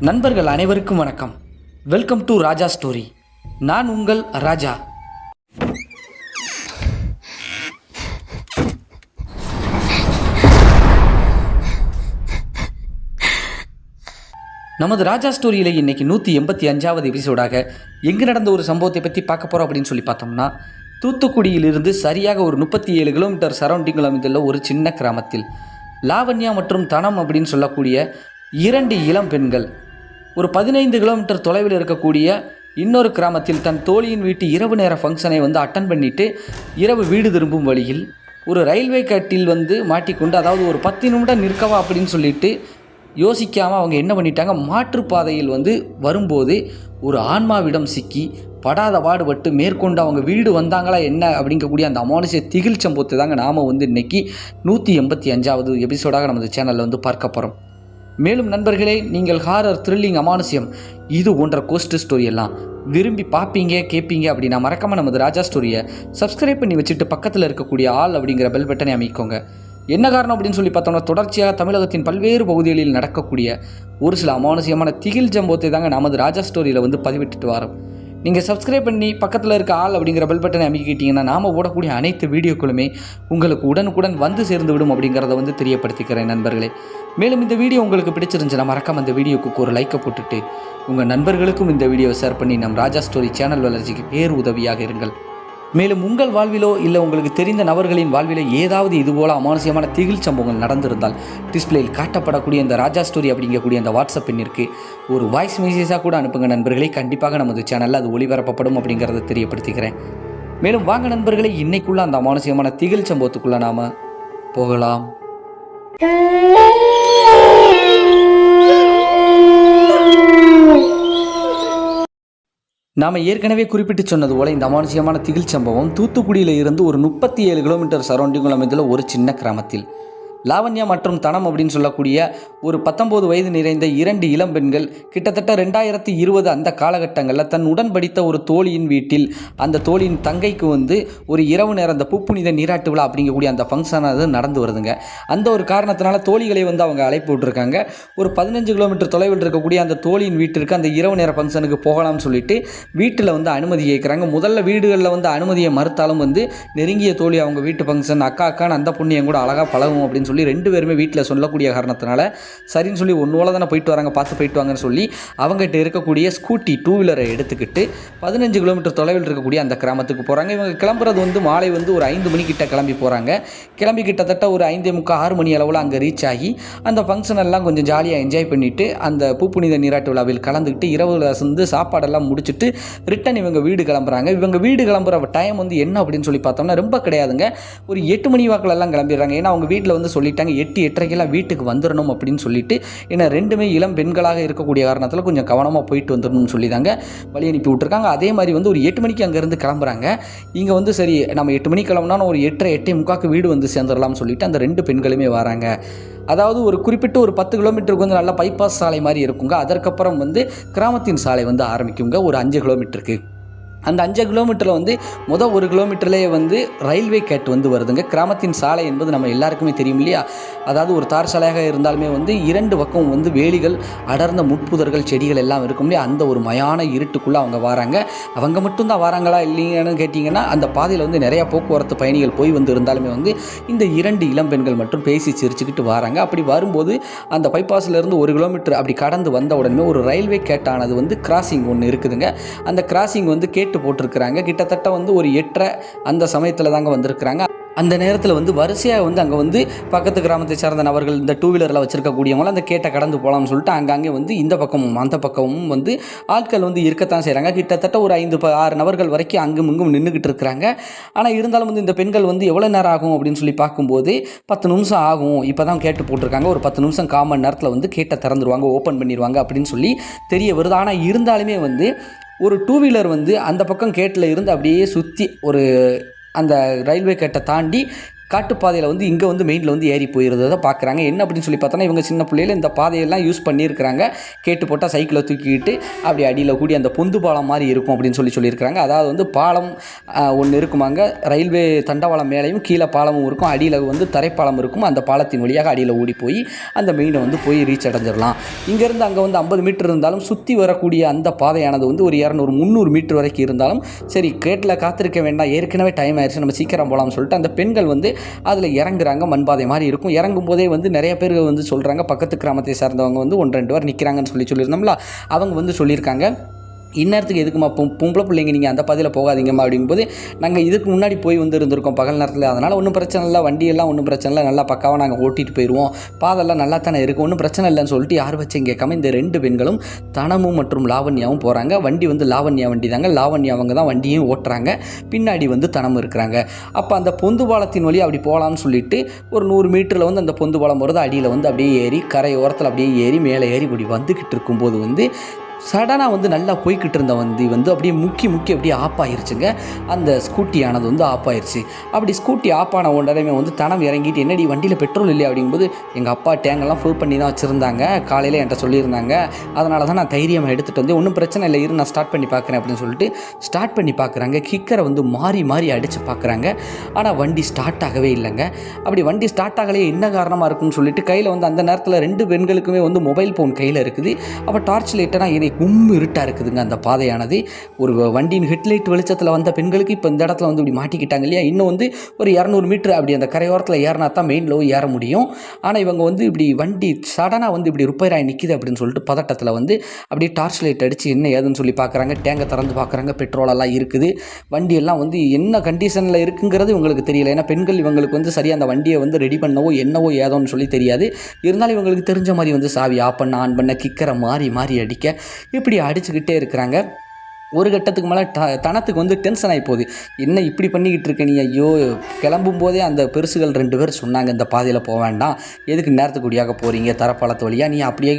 நண்பர்கள் அனைவருக்கும் வணக்கம். வெல்கம் டு ராஜா ஸ்டோரி நான் உங்கள் ராஜா. நமது ராஜா ஸ்டோரியில் இன்னைக்கு நூற்றி எண்பத்தி அஞ்சாவது எபிசோடாக எங்கே நடந்த ஒரு சம்பவத்தை பற்றி பார்க்க போகிறோம் அப்படின்னு சொல்லி பார்த்தோம்னா தூத்துக்குடியிலிருந்து சரியாக ஒரு முப்பத்தி ஏழு கிலோமீட்டர் சரௌண்டிங்கில் அமைந்துள்ள ஒரு சின்ன கிராமத்தில் லாவண்யா மற்றும் தனம் அப்படின்னு சொல்லக்கூடிய இரண்டு இளம் பெண்கள் ஒரு பதினைந்து கிலோமீட்டர் தொலைவில் இருக்கக்கூடிய இன்னொரு கிராமத்தில் தன் தோழியின் வீட்டு இரவு நேர ஃபங்க்ஷனை வந்து அட்டன் பண்ணிட்டு இரவு வீடு திரும்பும் வழியில் ஒரு ரயில்வே கட்டில் வந்து மாட்டிக்கொண்டு அதாவது ஒரு பத்து நிமிடம் நிற்கவா அப்படின்னு சொல்லிட்டு யோசிக்காமல் அவங்க என்ன பண்ணிட்டாங்க மாற்றுப்பாதையில் வந்து வரும்போது ஒரு ஆன்மாவிடம் சிக்கி படாத பாடுபட்டு மேற்கொண்டு அவங்க வீடு வந்தாங்களா என்ன அப்படிங்கக்கூடிய அந்த அமானுஷ திகில் சம்பவத்தை தாங்க நாம் வந்து இன்னைக்கு நூற்றி எண்பத்தி அஞ்சாவது எபிசோடாக நமது சேனலில் வந்து பார்க்க போகிறோம் மேலும் நண்பர்களே நீங்கள் ஹாரர் த்ரில்லிங் அமானுஷ்யம் இது போன்ற கோஸ்ட் ஸ்டோரி எல்லாம் விரும்பி பார்ப்பீங்க கேட்பீங்க அப்படின்னா மறக்காமல் நமது ராஜா ஸ்டோரியை சப்ஸ்கிரைப் பண்ணி வச்சுட்டு பக்கத்தில் இருக்கக்கூடிய ஆள் அப்படிங்கிற பெல் பட்டனை அமைக்கோங்க. என்ன காரணம் அப்படின்னு சொல்லி பார்த்தோம்னா தொடர்ச்சியாக தமிழகத்தின் பல்வேறு பகுதிகளில் நடக்கக்கூடிய ஒரு சில அமானுஷ்யமான திகில் சம்பவத்தை தாங்க நமது ராஜா ஸ்டோரியில் வந்து பதிவிட்டுட்டு வரோம். நீங்கள் சப்ஸ்கிரைப் பண்ணி பக்கத்தில் இருக்க ஆள் அப்படிங்கிற பெல் பட்டனை அமைக்கிட்டீங்கன்னா நாம் ஓடக்கூடிய அனைத்து வீடியோக்களுமே உங்களுக்கு உடனுக்குடன் வந்து சேர்ந்து விடும் அப்படிங்கிறத வந்து தெரியப்படுத்திக்கிறேன் நண்பர்களே. மேலும் இந்த வீடியோ உங்களுக்கு பிடிச்சிருந்துச்சுன்னா மறக்காம இந்த வீடியோக்கு ஒரு லைக்கை போட்டுட்டு உங்கள் நண்பர்களுக்கும் இந்த வீடியோவை ஷேர் பண்ணி நம் ராஜா ஸ்டோரி சேனல் வளர்ச்சிக்கு பேர் உதவியாக இருங்கள். மேலும் உங்கள் வாழ்விலோ இல்லை உங்களுக்கு தெரிந்த நபர்களின் வாழ்விலோ ஏதாவது இதுபோல் அமானுஷ்யமான திகில் சம்பவங்கள் நடந்திருந்தால் டிஸ்பிளேயில் காட்டப்படக்கூடிய இந்த ராஜா ஸ்டோரி அப்படிங்கக்கூடிய அந்த வாட்ஸ்அப் எண்ணிற்கு ஒரு வாய்ஸ் மெசேஜாக கூட அனுப்புங்க நண்பர்களே. கண்டிப்பாக நமது சேனலில் அது ஒளிபரப்பப்படும் அப்படிங்கிறத தெரியப்படுத்திக்கிறேன். மேலும் வாங்க நண்பர்களே இன்னைக்குள்ள அந்த அமானுஷ்யமான திகில் சம்பவத்துக்குள்ளே நாம போகலாம். நாம் ஏற்கனவே குறிப்பிட்டு சொன்னது போல இந்த அமானுஷ்யமான திகில் சம்பவம் தூத்துக்குடியில் இருந்து ஒரு முப்பத்தி ஏழு கிலோமீட்டர் சரௌண்டிங்கில் அமைந்துள்ள ஒரு சின்ன கிராமத்தில். லாவண்யா மற்றும் தனம் அப்படின்னு சொல்லக்கூடிய ஒரு பத்தொம்போது வயது நிறைந்த இரண்டு இளம் பெண்கள் கிட்டத்தட்ட ரெண்டாயிரத்தி இருபது அந்த காலகட்டங்களில் தன் உடன் படித்த ஒரு தோழியின் வீட்டில் அந்த தோழியின் தங்கைக்கு வந்து ஒரு இரவு நேரம் அந்த புப்புனித நீராட்டு விழா அப்படிங்கக்கூடிய அந்த ஃபங்க்ஷன் அது நடந்து வருதுங்க. அந்த ஒரு காரணத்தினால தோழிகளை வந்து அவங்க அழைப்பு விட்டுருக்காங்க. ஒரு பதினஞ்சு கிலோமீட்டர் தொலைவில் இருக்கக்கூடிய அந்த தோழியின் வீட்டிற்கு அந்த இரவு நேர ஃபங்க்ஷனுக்கு போகலாம்னு சொல்லிட்டு வீட்டில் வந்து அனுமதி கேட்குறாங்க முதல்ல வீடுகளில் வந்து அனுமதியை மறுத்தாலும் வந்து நெருங்கிய தோழி அவங்க வீட்டு ஃபங்க்ஷன் அக்கா அக்கான்னு அந்த பொண்ணு என் கூட அழகாக பழகும் அப்படின்னு சொல்லி ரெண்டு பேருமே வீட்டில் சொல்லக்கூடிய காரணத்தினால சரின்னு சொல்லி ஒன்றோல தானே போயிட்டு வராங்க பார்த்து போயிட்டு வாங்கன்னு சொல்லி அவங்ககிட்ட இருக்கக்கூடிய ஸ்கூட்டி டூ வீலரை எடுத்துக்கிட்டு பதினஞ்சு கிலோமீட்டர் தொலைவில் இருக்கக்கூடிய அந்த கிராமத்துக்கு போகிறாங்க இவங்க கிளம்புறது வந்து மாலை வந்து ஒரு ஐந்து மணிக்கிட்ட கிளம்பி போகிறாங்க கிளம்பி கிட்டத்தட்ட ஒரு ஐந்தே முக்கால் ஆறு மணி அளவில் அங்கே ரீச் ஆகி அந்த ஃபங்க்ஷன் எல்லாம் கொஞ்சம் ஜாலியாக என்ஜாய் பண்ணிவிட்டு அந்த பூப்புனித நீராட்டு விழாவில் கலந்துக்கிட்டு இரவு வந்து சாப்பாடெல்லாம் முடிச்சுட்டு ரிட்டன் இவங்க வீடு கிளம்புறாங்க. இவங்க வீடு கிளம்புற டைம் வந்து என்ன அப்படின்னு சொல்லி பார்த்தோம்னா ரொம்ப கிடையாதுங்க. ஒரு எட்டு மணி வாக்கில் எல்லாம் கிளம்பிடுறாங்க. ஏன்னா அவங்க வீட்டில் வந்து சொல்லிட்டாங்க எட்டு எட்டரைக்கெல்லாம் வீட்டுக்கு வந்துடணும் அப்படின்னு சொல்லிட்டு ஏன்னா ரெண்டுமே இளம் பெண்களாக இருக்கக்கூடிய காரணத்தில் கொஞ்சம் கவனமாக போயிட்டு வந்துடணும்னு சொல்லி தாங்க வழி அனுப்பி விட்ருக்காங்க அதே மாதிரி வந்து ஒரு எட்டு மணிக்கு அங்கேருந்து கிளம்புறாங்க. இங்கே வந்து சரி நம்ம எட்டு மணிக்கு கிளம்புனா ஒரு எட்டரை எட்டே முக்காக்கு வீடு வந்து சேர்ந்துடலாம்னு சொல்லிட்டு அந்த ரெண்டு பெண்களுமே வராங்க. அதாவது ஒரு குறிப்பிட்ட ஒரு பத்து கிலோமீட்டருக்கு வந்து நல்லா பைபாஸ் சாலை மாதிரி இருக்குங்க. அதற்கப்புறம் வந்து கிராமத்தின் சாலை வந்து ஆரம்பிக்குங்க. ஒரு அஞ்சு கிலோமீட்டருக்கு. அந்த அஞ்சு கிலோமீட்டரில் வந்து மொதல் ஒரு கிலோமீட்டர்லேயே வந்து ரயில்வே கேட் வந்து வருதுங்க. கிராமத்தின் சாலை என்பது நம்ம எல்லாருக்குமே தெரியும் இல்லையா? அதாவது ஒரு தார் சாலையாக இருந்தாலுமே வந்து இரண்டு பக்கம் வந்து வேலிகள் அடர்ந்த முட்புதர்கள் செடிகள் எல்லாம் இருக்கும் இல்லையா? அந்த ஒரு மயான இருட்டுக்குள்ளே அவங்க வராங்க. அவங்க மட்டும்தான் வராங்களா இல்லைங்கன்னு கேட்டிங்கன்னா அந்த பாதையில் வந்து நிறையா போக்குவரத்து பயணிகள் போய் வந்து இருந்தாலுமே வந்து இந்த இரண்டு இளம் பெண்கள் மட்டும் பேசி சிரிச்சுக்கிட்டு வராங்க. அப்படி வரும்போது அந்த பைபாஸ்லேருந்து ஒரு கிலோமீட்டர் அப்படி கடந்து வந்த உடனே ஒரு ரயில்வே கேட்டானது வந்து கிராசிங் ஒன்று இருக்குதுங்க. அந்த கிராசிங் வந்து கேட்டு போட்டிருக்கிறாங்க. கிட்டத்தட்ட வந்து ஒரு எட்டரை அந்த சமயத்தில் தாங்க வந்திருக்கிறாங்க. அந்த நேரத்தில் வந்து வரிசையாக வந்து அங்கே வந்து பக்கத்து கிராமத்தை சேர்ந்த நபர்கள் இந்த டூ வீலரில் வச்சுருக்கக்கூடியவங்களும் அந்த கேட்டை கடந்து போகலாம்னு சொல்லிட்டு அங்கங்கே வந்து இந்த பக்கமும் அந்த பக்கமும் வந்து ஆட்கள் வந்து இருக்கத்தான் செய்கிறாங்க கிட்டத்தட்ட ஒரு ஐந்து ப- ஆறு நபர்கள் வரைக்கும் அங்கும் இங்கும் நின்றுக்கிட்டு இருக்கிறாங்க. ஆனால் இருந்தாலும் வந்து இந்த பெண்கள் வந்து எவ்வளோ நேரம் ஆகும் அப்படின்னு சொல்லி பார்க்கும்போது பத்து நிமிஷம் ஆகும். இப்போ தான் கேட்டு போட்டிருக்காங்க. ஒரு பத்து நிமிஷம் கால் மணி நேரத்தில் வந்து கேட்டை திறந்துருவாங்க ஓப்பன் பண்ணிடுவாங்க அப்படின்னு சொல்லி தெரிய வருது. ஆனால் இருந்தாலுமே வந்து ஒரு டூ வீலர் வந்து அந்த பக்கம் கேட்டில் இருந்து அப்படியே சுற்றி ஒரு அந்த ரயில்வே கேட்டை தாண்டி காட்டுப்பாதையில் வந்து இங்கே வந்து மெயினில் வந்து ஏறி போயிருந்ததை பார்க்குறாங்க என்ன அப்படின்னு சொல்லி பார்த்தோன்னா இவங்க சின்ன பிள்ளையில இந்த பாதையெல்லாம் யூஸ் பண்ணியிருக்கிறாங்க. கேட்டு போட்டால் சைக்கிளை தூக்கிக்கிட்டு அப்படி அடியில் கூடி அந்த பொந்து பாலம் மாதிரி இருக்கும் அப்படின்னு சொல்லி சொல்லியிருக்கிறாங்க. அதாவது வந்து பாலம் ஒன்று இருக்குமாங்க. ரயில்வே தண்டவாளம் மேலேயும் கீழே பாலமும் இருக்கும். அடியில் வந்து தரைப்பாலம் இருக்கும். அந்த பாலத்தின் வழியாக அடியில் ஓடி போய் அந்த மெயினை வந்து போய் ரீச் அடைஞ்சிடலாம். இங்கேருந்து அங்கே வந்து ஐம்பது மீட்டர் இருந்தாலும் சுற்றி வரக்கூடிய அந்த பாதையானது வந்து ஒரு இரநூறு முந்நூறு மீட்டர் வரைக்கும் இருந்தாலும் சரி கேட்டில் காத்திருக்க வேண்டாம். ஏற்கனவே டைம் ஆயிடுச்சு. நம்ம சீக்கிரம் போகலாம்னு சொல்லிட்டு அந்த பெண்கள் வந்து அதில் இறங்குறாங்க மண்பாதை மாதிரி இருக்கும். இறங்கும் போதே வந்து நிறைய பேர் வந்து சொல்கிறாங்க பக்கத்து கிராமத்தை சார்ந்தவங்க வந்து ஒன்று ரெண்டு பேர் நிற்கிறாங்கன்னு சொல்லி சொல்லியிருந்தோம்ல? அவங்க வந்து சொல்லியிருக்காங்க. இந்நேரத்துக்கு எதுக்குமா பொம்பளை பிள்ளைங்க நீங்கள் அந்த பாதையில் போகாதீங்கம்மா அப்படிங்கும்போது நாங்கள் இதுக்கு முன்னாடி போய் வந்து இருந்திருக்கோம் பகல் நேரத்தில். அதனால் ஒன்றும் பிரச்சனை இல்லை வண்டியெல்லாம் ஒன்றும் பிரச்சனை இல்லை. நல்லா பக்காவாக நாங்கள் ஓட்டிகிட்டு போயிடுவோம் பாதெல்லாம் நல்லா தானே இருக்குது ஒன்றும் பிரச்சனை இல்லைன்னு சொல்லிட்டு யார் வச்சு கேட்காம இந்த ரெண்டு பெண்களும் தனமும் மற்றும் லாவண்யாவும் போகிறாங்க வண்டி வந்து லாவண்யா வண்டி தாங்க. லாவண்யா அவங்க தான் வண்டியும் ஓட்டுறாங்க. பின்னாடி வந்து தனமும் இருக்கிறாங்க. அப்போ அந்த பொந்து பாலத்தின் வழி அப்படி போகலான்னு சொல்லிட்டு ஒரு நூறு மீட்டரில் வந்து அந்த பொந்து பாலம் வருது அடியில் வந்து அப்படியே ஏறி கரை ஓரத்தில் அப்படியே ஏறி மேலே ஏறி இப்படி வந்துக்கிட்டு இருக்கும்போது வந்து சடனாக வந்து நல்லா போய்கிட்டு இருந்த வண்டி வந்து அப்படியே முக்கி முக்கி அப்படியே ஆப் ஆயிருச்சுங்க அந்த ஸ்கூட்டியானது வந்து ஆப் ஆயிருச்சு அப்படி ஸ்கூட்டி ஆப் ஆன உடனே வந்து தனம் இறங்கிட்டு என்னடி வண்டியில் பெட்ரோல் இல்லையா? அப்படிங்கும்போது எங்கள் அப்பா டேங்கெல்லாம் ஃபுல் பண்ணி தான் வச்சுருந்தாங்க. காலையில் என்கிட்ட சொல்லியிருந்தாங்க. அதனால தான் நான் தைரியமாக எடுத்துகிட்டு வந்து ஒன்றும் பிரச்சனை இல்லை இரு நான் ஸ்டார்ட் பண்ணி பார்க்குறேன் அப்படின்னு சொல்லிட்டு ஸ்டார்ட் பண்ணி பார்க்குறாங்க கிக்கரை வந்து மாறி மாறி அடித்து பார்க்குறாங்க ஆனால் வண்டி ஸ்டார்ட் ஆகவே இல்லைங்க. அப்படி வண்டி ஸ்டார்ட் ஆகலையே என்ன காரணமாக இருக்குன்னு சொல்லிட்டு கையில் வந்து அந்த நேரத்தில் ரெண்டு பெண்களுக்குமே வந்து மொபைல் ஃபோன் கையில் இருக்குது. அப்போ டார்ச் லைட்டெல்லாம் மாதிரி கும் இருட்டாக இருக்குதுங்க அந்த பாதையானது. ஒரு வண்டியின் ஹெட்லைட் வெளிச்சத்தில் வந்த பெண்களுக்கு இப்போ இந்த இடத்துல வந்து இப்படி மாட்டிக்கிட்டாங்க இல்லையா? இன்னும் வந்து ஒரு இரநூறு மீட்ரு அப்படி அந்த கரையோரத்தில் ஏறினா தான் மெயின் லோ ஏற முடியும். ஆனால் இவங்க வந்து இப்படி வண்டி சடனாக வந்து இப்படி ரிப்பேர் ஆகி நிற்கிது அப்படின்னு சொல்லிட்டு பதட்டத்தில் வந்து அப்படியே டார்ச் லைட் அடித்து என்ன ஏதுன்னு சொல்லி பார்க்குறாங்க டேங்கை திறந்து பார்க்குறாங்க பெட்ரோலெல்லாம் இருக்குது. வண்டி எல்லாம் வந்து என்ன கண்டிஷனில் இருக்குங்கிறது இவங்களுக்கு தெரியல. ஏன்னா பெண்கள் இவங்களுக்கு வந்து சரியாக அந்த வண்டியை வந்து ரெடி பண்ணவோ என்னவோ ஏதோன்னு சொல்லி தெரியாது. இருந்தாலும் இவங்களுக்கு தெரிஞ்ச மாதிரி வந்து சாவி ஆஃப் பண்ண ஆன் பண்ண கிக்கரை மாறி மாறி அடிக்க இப்படி அடிச்சுக்கிட்டே இருக்கிறாங்க. ஒரு கட்டத்துக்கு மேலே ட தனத்துக்கு வந்து டென்ஷன் ஆகி போகுது. என்ன இப்படி பண்ணிக்கிட்டு இருக்க நீ? ஐயோ கிளம்பும் போதே அந்த பெருசுகள் ரெண்டு பேர் சொன்னாங்க இந்த பாதையில் போக வேண்டாம். எதுக்கு நேரத்துக்கு கூடியாக போகிறீங்க தரப்பாளத்து வழியாக நீ அப்படியே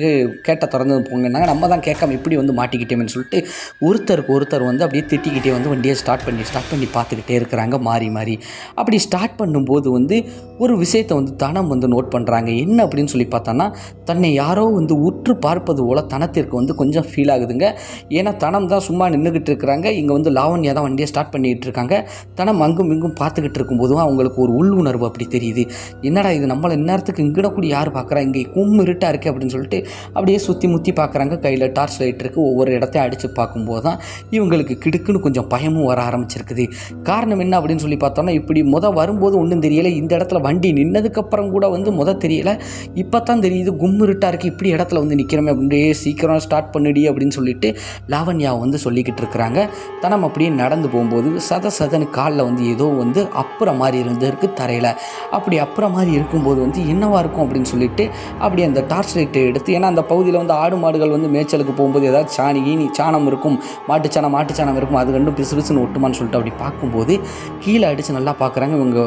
கேட்ட திறந்து போங்கன்னாங்க. நம்ம தான் கேட்காம இப்படி வந்து மாட்டிக்கிட்டேன்னு சொல்லிட்டு ஒருத்தருக்கு ஒருத்தர் வந்து அப்படியே திட்டிக்கிட்டே வந்து வண்டியை ஸ்டார்ட் பண்ணி ஸ்டார்ட் பண்ணி பார்த்துக்கிட்டே இருக்கிறாங்க மாறி மாறி. அப்படி ஸ்டார்ட் பண்ணும்போது வந்து ஒரு விஷயத்தை வந்து தனம் வந்து நோட் பண்ணுறாங்க என்ன அப்படின்னு சொல்லி பார்த்தோன்னா தன்னை யாரோ வந்து உற்று பார்ப்பது போல் தனத்திற்கு வந்து கொஞ்சம் ஃபீல் ஆகுதுங்க. ஏன்னா தனம் தான் சும்மா நின்றுக்கிட்டு இருக்கிறாங்க. இங்கே வந்து லாவண்யா தான் வண்டியை ஸ்டார்ட் பண்ணிக்கிட்டு இருக்காங்க. தனம் அங்கும் இங்கும் பார்த்துக்கிட்டு இருக்கும்போதும் அவங்களுக்கு ஒரு உள்ளுணர்வு அப்படி தெரியுது. என்னடா இது? நம்மளை இந்நேரத்துக்கு இங்கிட கூட யார் பார்க்குறா? இங்கே கும் இருட்டாக இருக்குது அப்படின்னு சொல்லிட்டு அப்படியே சுற்றி முற்றி பார்க்குறாங்க. கையில் டார்ச் லைட் இருக்குது ஒவ்வொரு இடத்தையும் அடித்து பார்க்கும்போது தான் இவங்களுக்கு கிடுக்குன்னு கொஞ்சம் பயமும் வர ஆரம்பிச்சிருக்குது. காரணம் என்ன அப்படின்னு சொல்லி பார்த்தோம்னா இப்படி முதல் வரும்போது ஒன்றும் தெரியலை. இந்த இடத்துல வண்டி நின்னதுக்கப்புறம் கூட வந்து முத தெரியலை. இப்போ தான் தெரியுது கும் இருட்டாக இருக்குது இப்படி இடத்துல வந்து நிற்கிறோமே அப்படியே சீக்கிரம் ஸ்டார்ட் பண்ணிடி அப்படின்னு சொல்லிட்டு லாவண்யா வந்து சொல்லி பேசிக்கிட்டு இருக்கிறாங்க. தனம் அப்படியே நடந்து போகும்போது சத சதனு காலில் வந்து ஏதோ வந்து அப்புறம் மாதிரி இருந்திருக்கு தரையில். அப்படி அப்புறம் மாதிரி இருக்கும்போது வந்து என்னவாக இருக்கும் அப்படின்னு சொல்லிட்டு அப்படி அந்த டார்ச் லைட்டை எடுத்து ஏன்னா அந்த பகுதியில் வந்து ஆடு மாடுகள் வந்து மேய்ச்சலுக்கு போகும்போது ஏதாவது சாணி ஈனி சாணம் இருக்கும் மாட்டுச்சாணம் மாட்டுச்சாணம் இருக்கும் அது கண்டு பிசு பிசுன்னு ஒட்டுமான்னு சொல்லிட்டு அப்படி பார்க்கும்போது கீழே அடித்து நல்லா பார்க்குறாங்க. இவங்க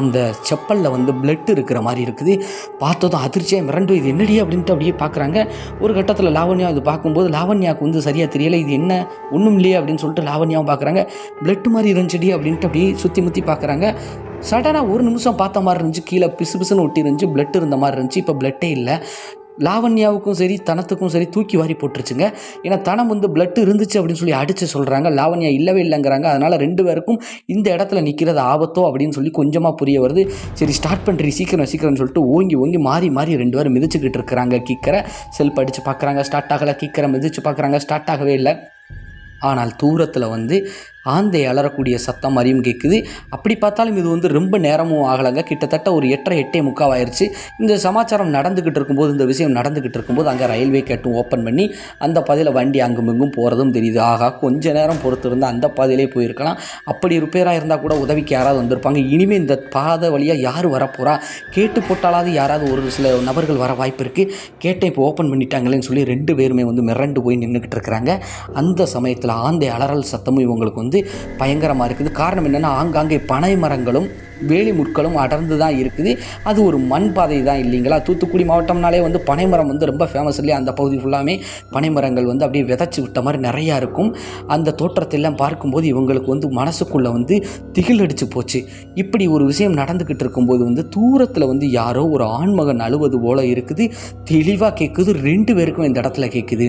அந்த செப்பலில் வந்து பிளட் இருக்கிற மாதிரி இருக்குது. பார்த்ததும் அதிர்ச்சியாக மிரண்டு இது என்னடி அப்படின்ட்டு அப்படியே பார்க்குறாங்க. ஒரு கட்டத்தில் லாவண்யா இது பார்க்கும்போது லாவண்யாவுக்கு வந்து சரியாக தெரியலை இது என்ன ஒன்றும் இல்லையே அப்படின்னு சொல்லிட்டு லாவண்யாவும் பார்க்குறாங்க. பிளட் மாதிரி இருந்துச்சுடி அப்படின்ட்டு அப்படியே சுற்றி முற்றி பார்க்குறாங்க. சடனாக ஒரு நிமிஷம் பார்த்த மாதிரி இருந்துச்சு. கீழே பிசு பிசுன்னு ஒட்டி இருந்துச்சு. பிளட் இருந்த மாதிரி இருந்துச்சு. இப்போ பிளட்டே இல்லை. லாவண்யாவுக்கும் சரி தனத்துக்கும் சரி தூக்கி வாரி போட்டுருச்சுங்க. ஏன்னா தனம் வந்து பிளட் இருந்துச்சு அப்படின்னு சொல்லி அடித்து சொல்கிறாங்க லாவண்யா இல்லவே இல்லைங்கிறாங்க. அதனால் ரெண்டு பேருக்கும் இந்த இடத்துல நிற்கிறது ஆபத்தோ அப்படின்னு சொல்லி கொஞ்சமாக புரிய வருது. சரி ஸ்டார்ட் பண்ணுறீ சீக்கிரம் சீக்கிரம்னு சொல்லிட்டு ஓங்கி ஓங்கி மாறி மாறி ரெண்டு பேரும் மிதிச்சுக்கிட்டு இருக்கிறாங்க. கிக்கரை செல்ஃப் அடித்து பார்க்குறாங்க ஸ்டார்ட் ஆகலை. கிக்கரை மிதிச்சு பார்க்குறாங்க ஸ்டார்ட் ஆகவே இல்லை. ஆனால் தூரத்தில் வந்து ஆந்தை அலறக்கூடிய சத்தம் மாதிரியும் கேட்குது அப்படி பார்த்தாலும் இது வந்து ரொம்ப நேரமும் ஆகலைங்க. கிட்டத்தட்ட ஒரு எட்டரை எட்டே முக்கால் ஆயிடுச்சு இந்த சமாச்சாரம் நடந்துக்கிட்டு இருக்கும்போது இந்த விஷயம் நடந்துக்கிட்டு இருக்கும்போது அங்கே ரயில்வே கேட்டும் ஓப்பன் பண்ணி அந்த பாதையில் வண்டி அங்கும் இங்கும் போகிறதும் தெரியுது. ஆகா கொஞ்ச நேரம் பொறுத்து இருந்தால் அந்த பாதையிலே போயிருக்கலாம். அப்படி ரிப்பேராக இருந்தால் கூட உதவிக்கு யாராவது வந்திருப்பாங்க. இனிமேல் இந்த பாதை வழியாக யார் வரப்போகிறா கேட்டு போட்டாலாவது யாராவது ஒரு சில நபர்கள் வர வாய்ப்பு இருக்குது கேட்டை இப்போ ஓப்பன் பண்ணிட்டாங்களேன்னு சொல்லி ரெண்டு பேருமே வந்து மிரண்டு போய் நின்றுக்கிட்டு இருக்கிறாங்க. அந்த சமயத்தில் ஆந்தை அலறல் சத்தமும் இவங்களுக்கு வந்து வந்து பயங்கரமாக இருக்குது. காரணம் என்னென்னா ஆங்காங்கே பனை மரங்களும் வேலி முட்களும் அடர்ந்து தான் இருக்குது. அது ஒரு மண் பாதை தான் இல்லைங்களா? தூத்துக்குடி மாவட்டம்னாலே வந்து பனைமரம் வந்து ரொம்ப ஃபேமஸ் இல்லையா? அந்த பகுதி ஃபுல்லாமே பனைமரங்கள் வந்து அப்படியே விதைச்சி விட்ட மாதிரி நிறையா இருக்கும். அந்த தோற்றத்தை எல்லாம் பார்க்கும்போது இவங்களுக்கு வந்து மனசுக்குள்ளே வந்து திகில் அடித்து போச்சு. இப்படி ஒரு விஷயம் நடந்துக்கிட்டு இருக்கும்போது வந்து தூரத்தில் வந்து யாரோ ஒரு ஆண்மகன் அழுவது போல இருக்குது. தெளிவாக கேட்குது ரெண்டு பேருக்கும் இந்த இடத்துல கேட்குது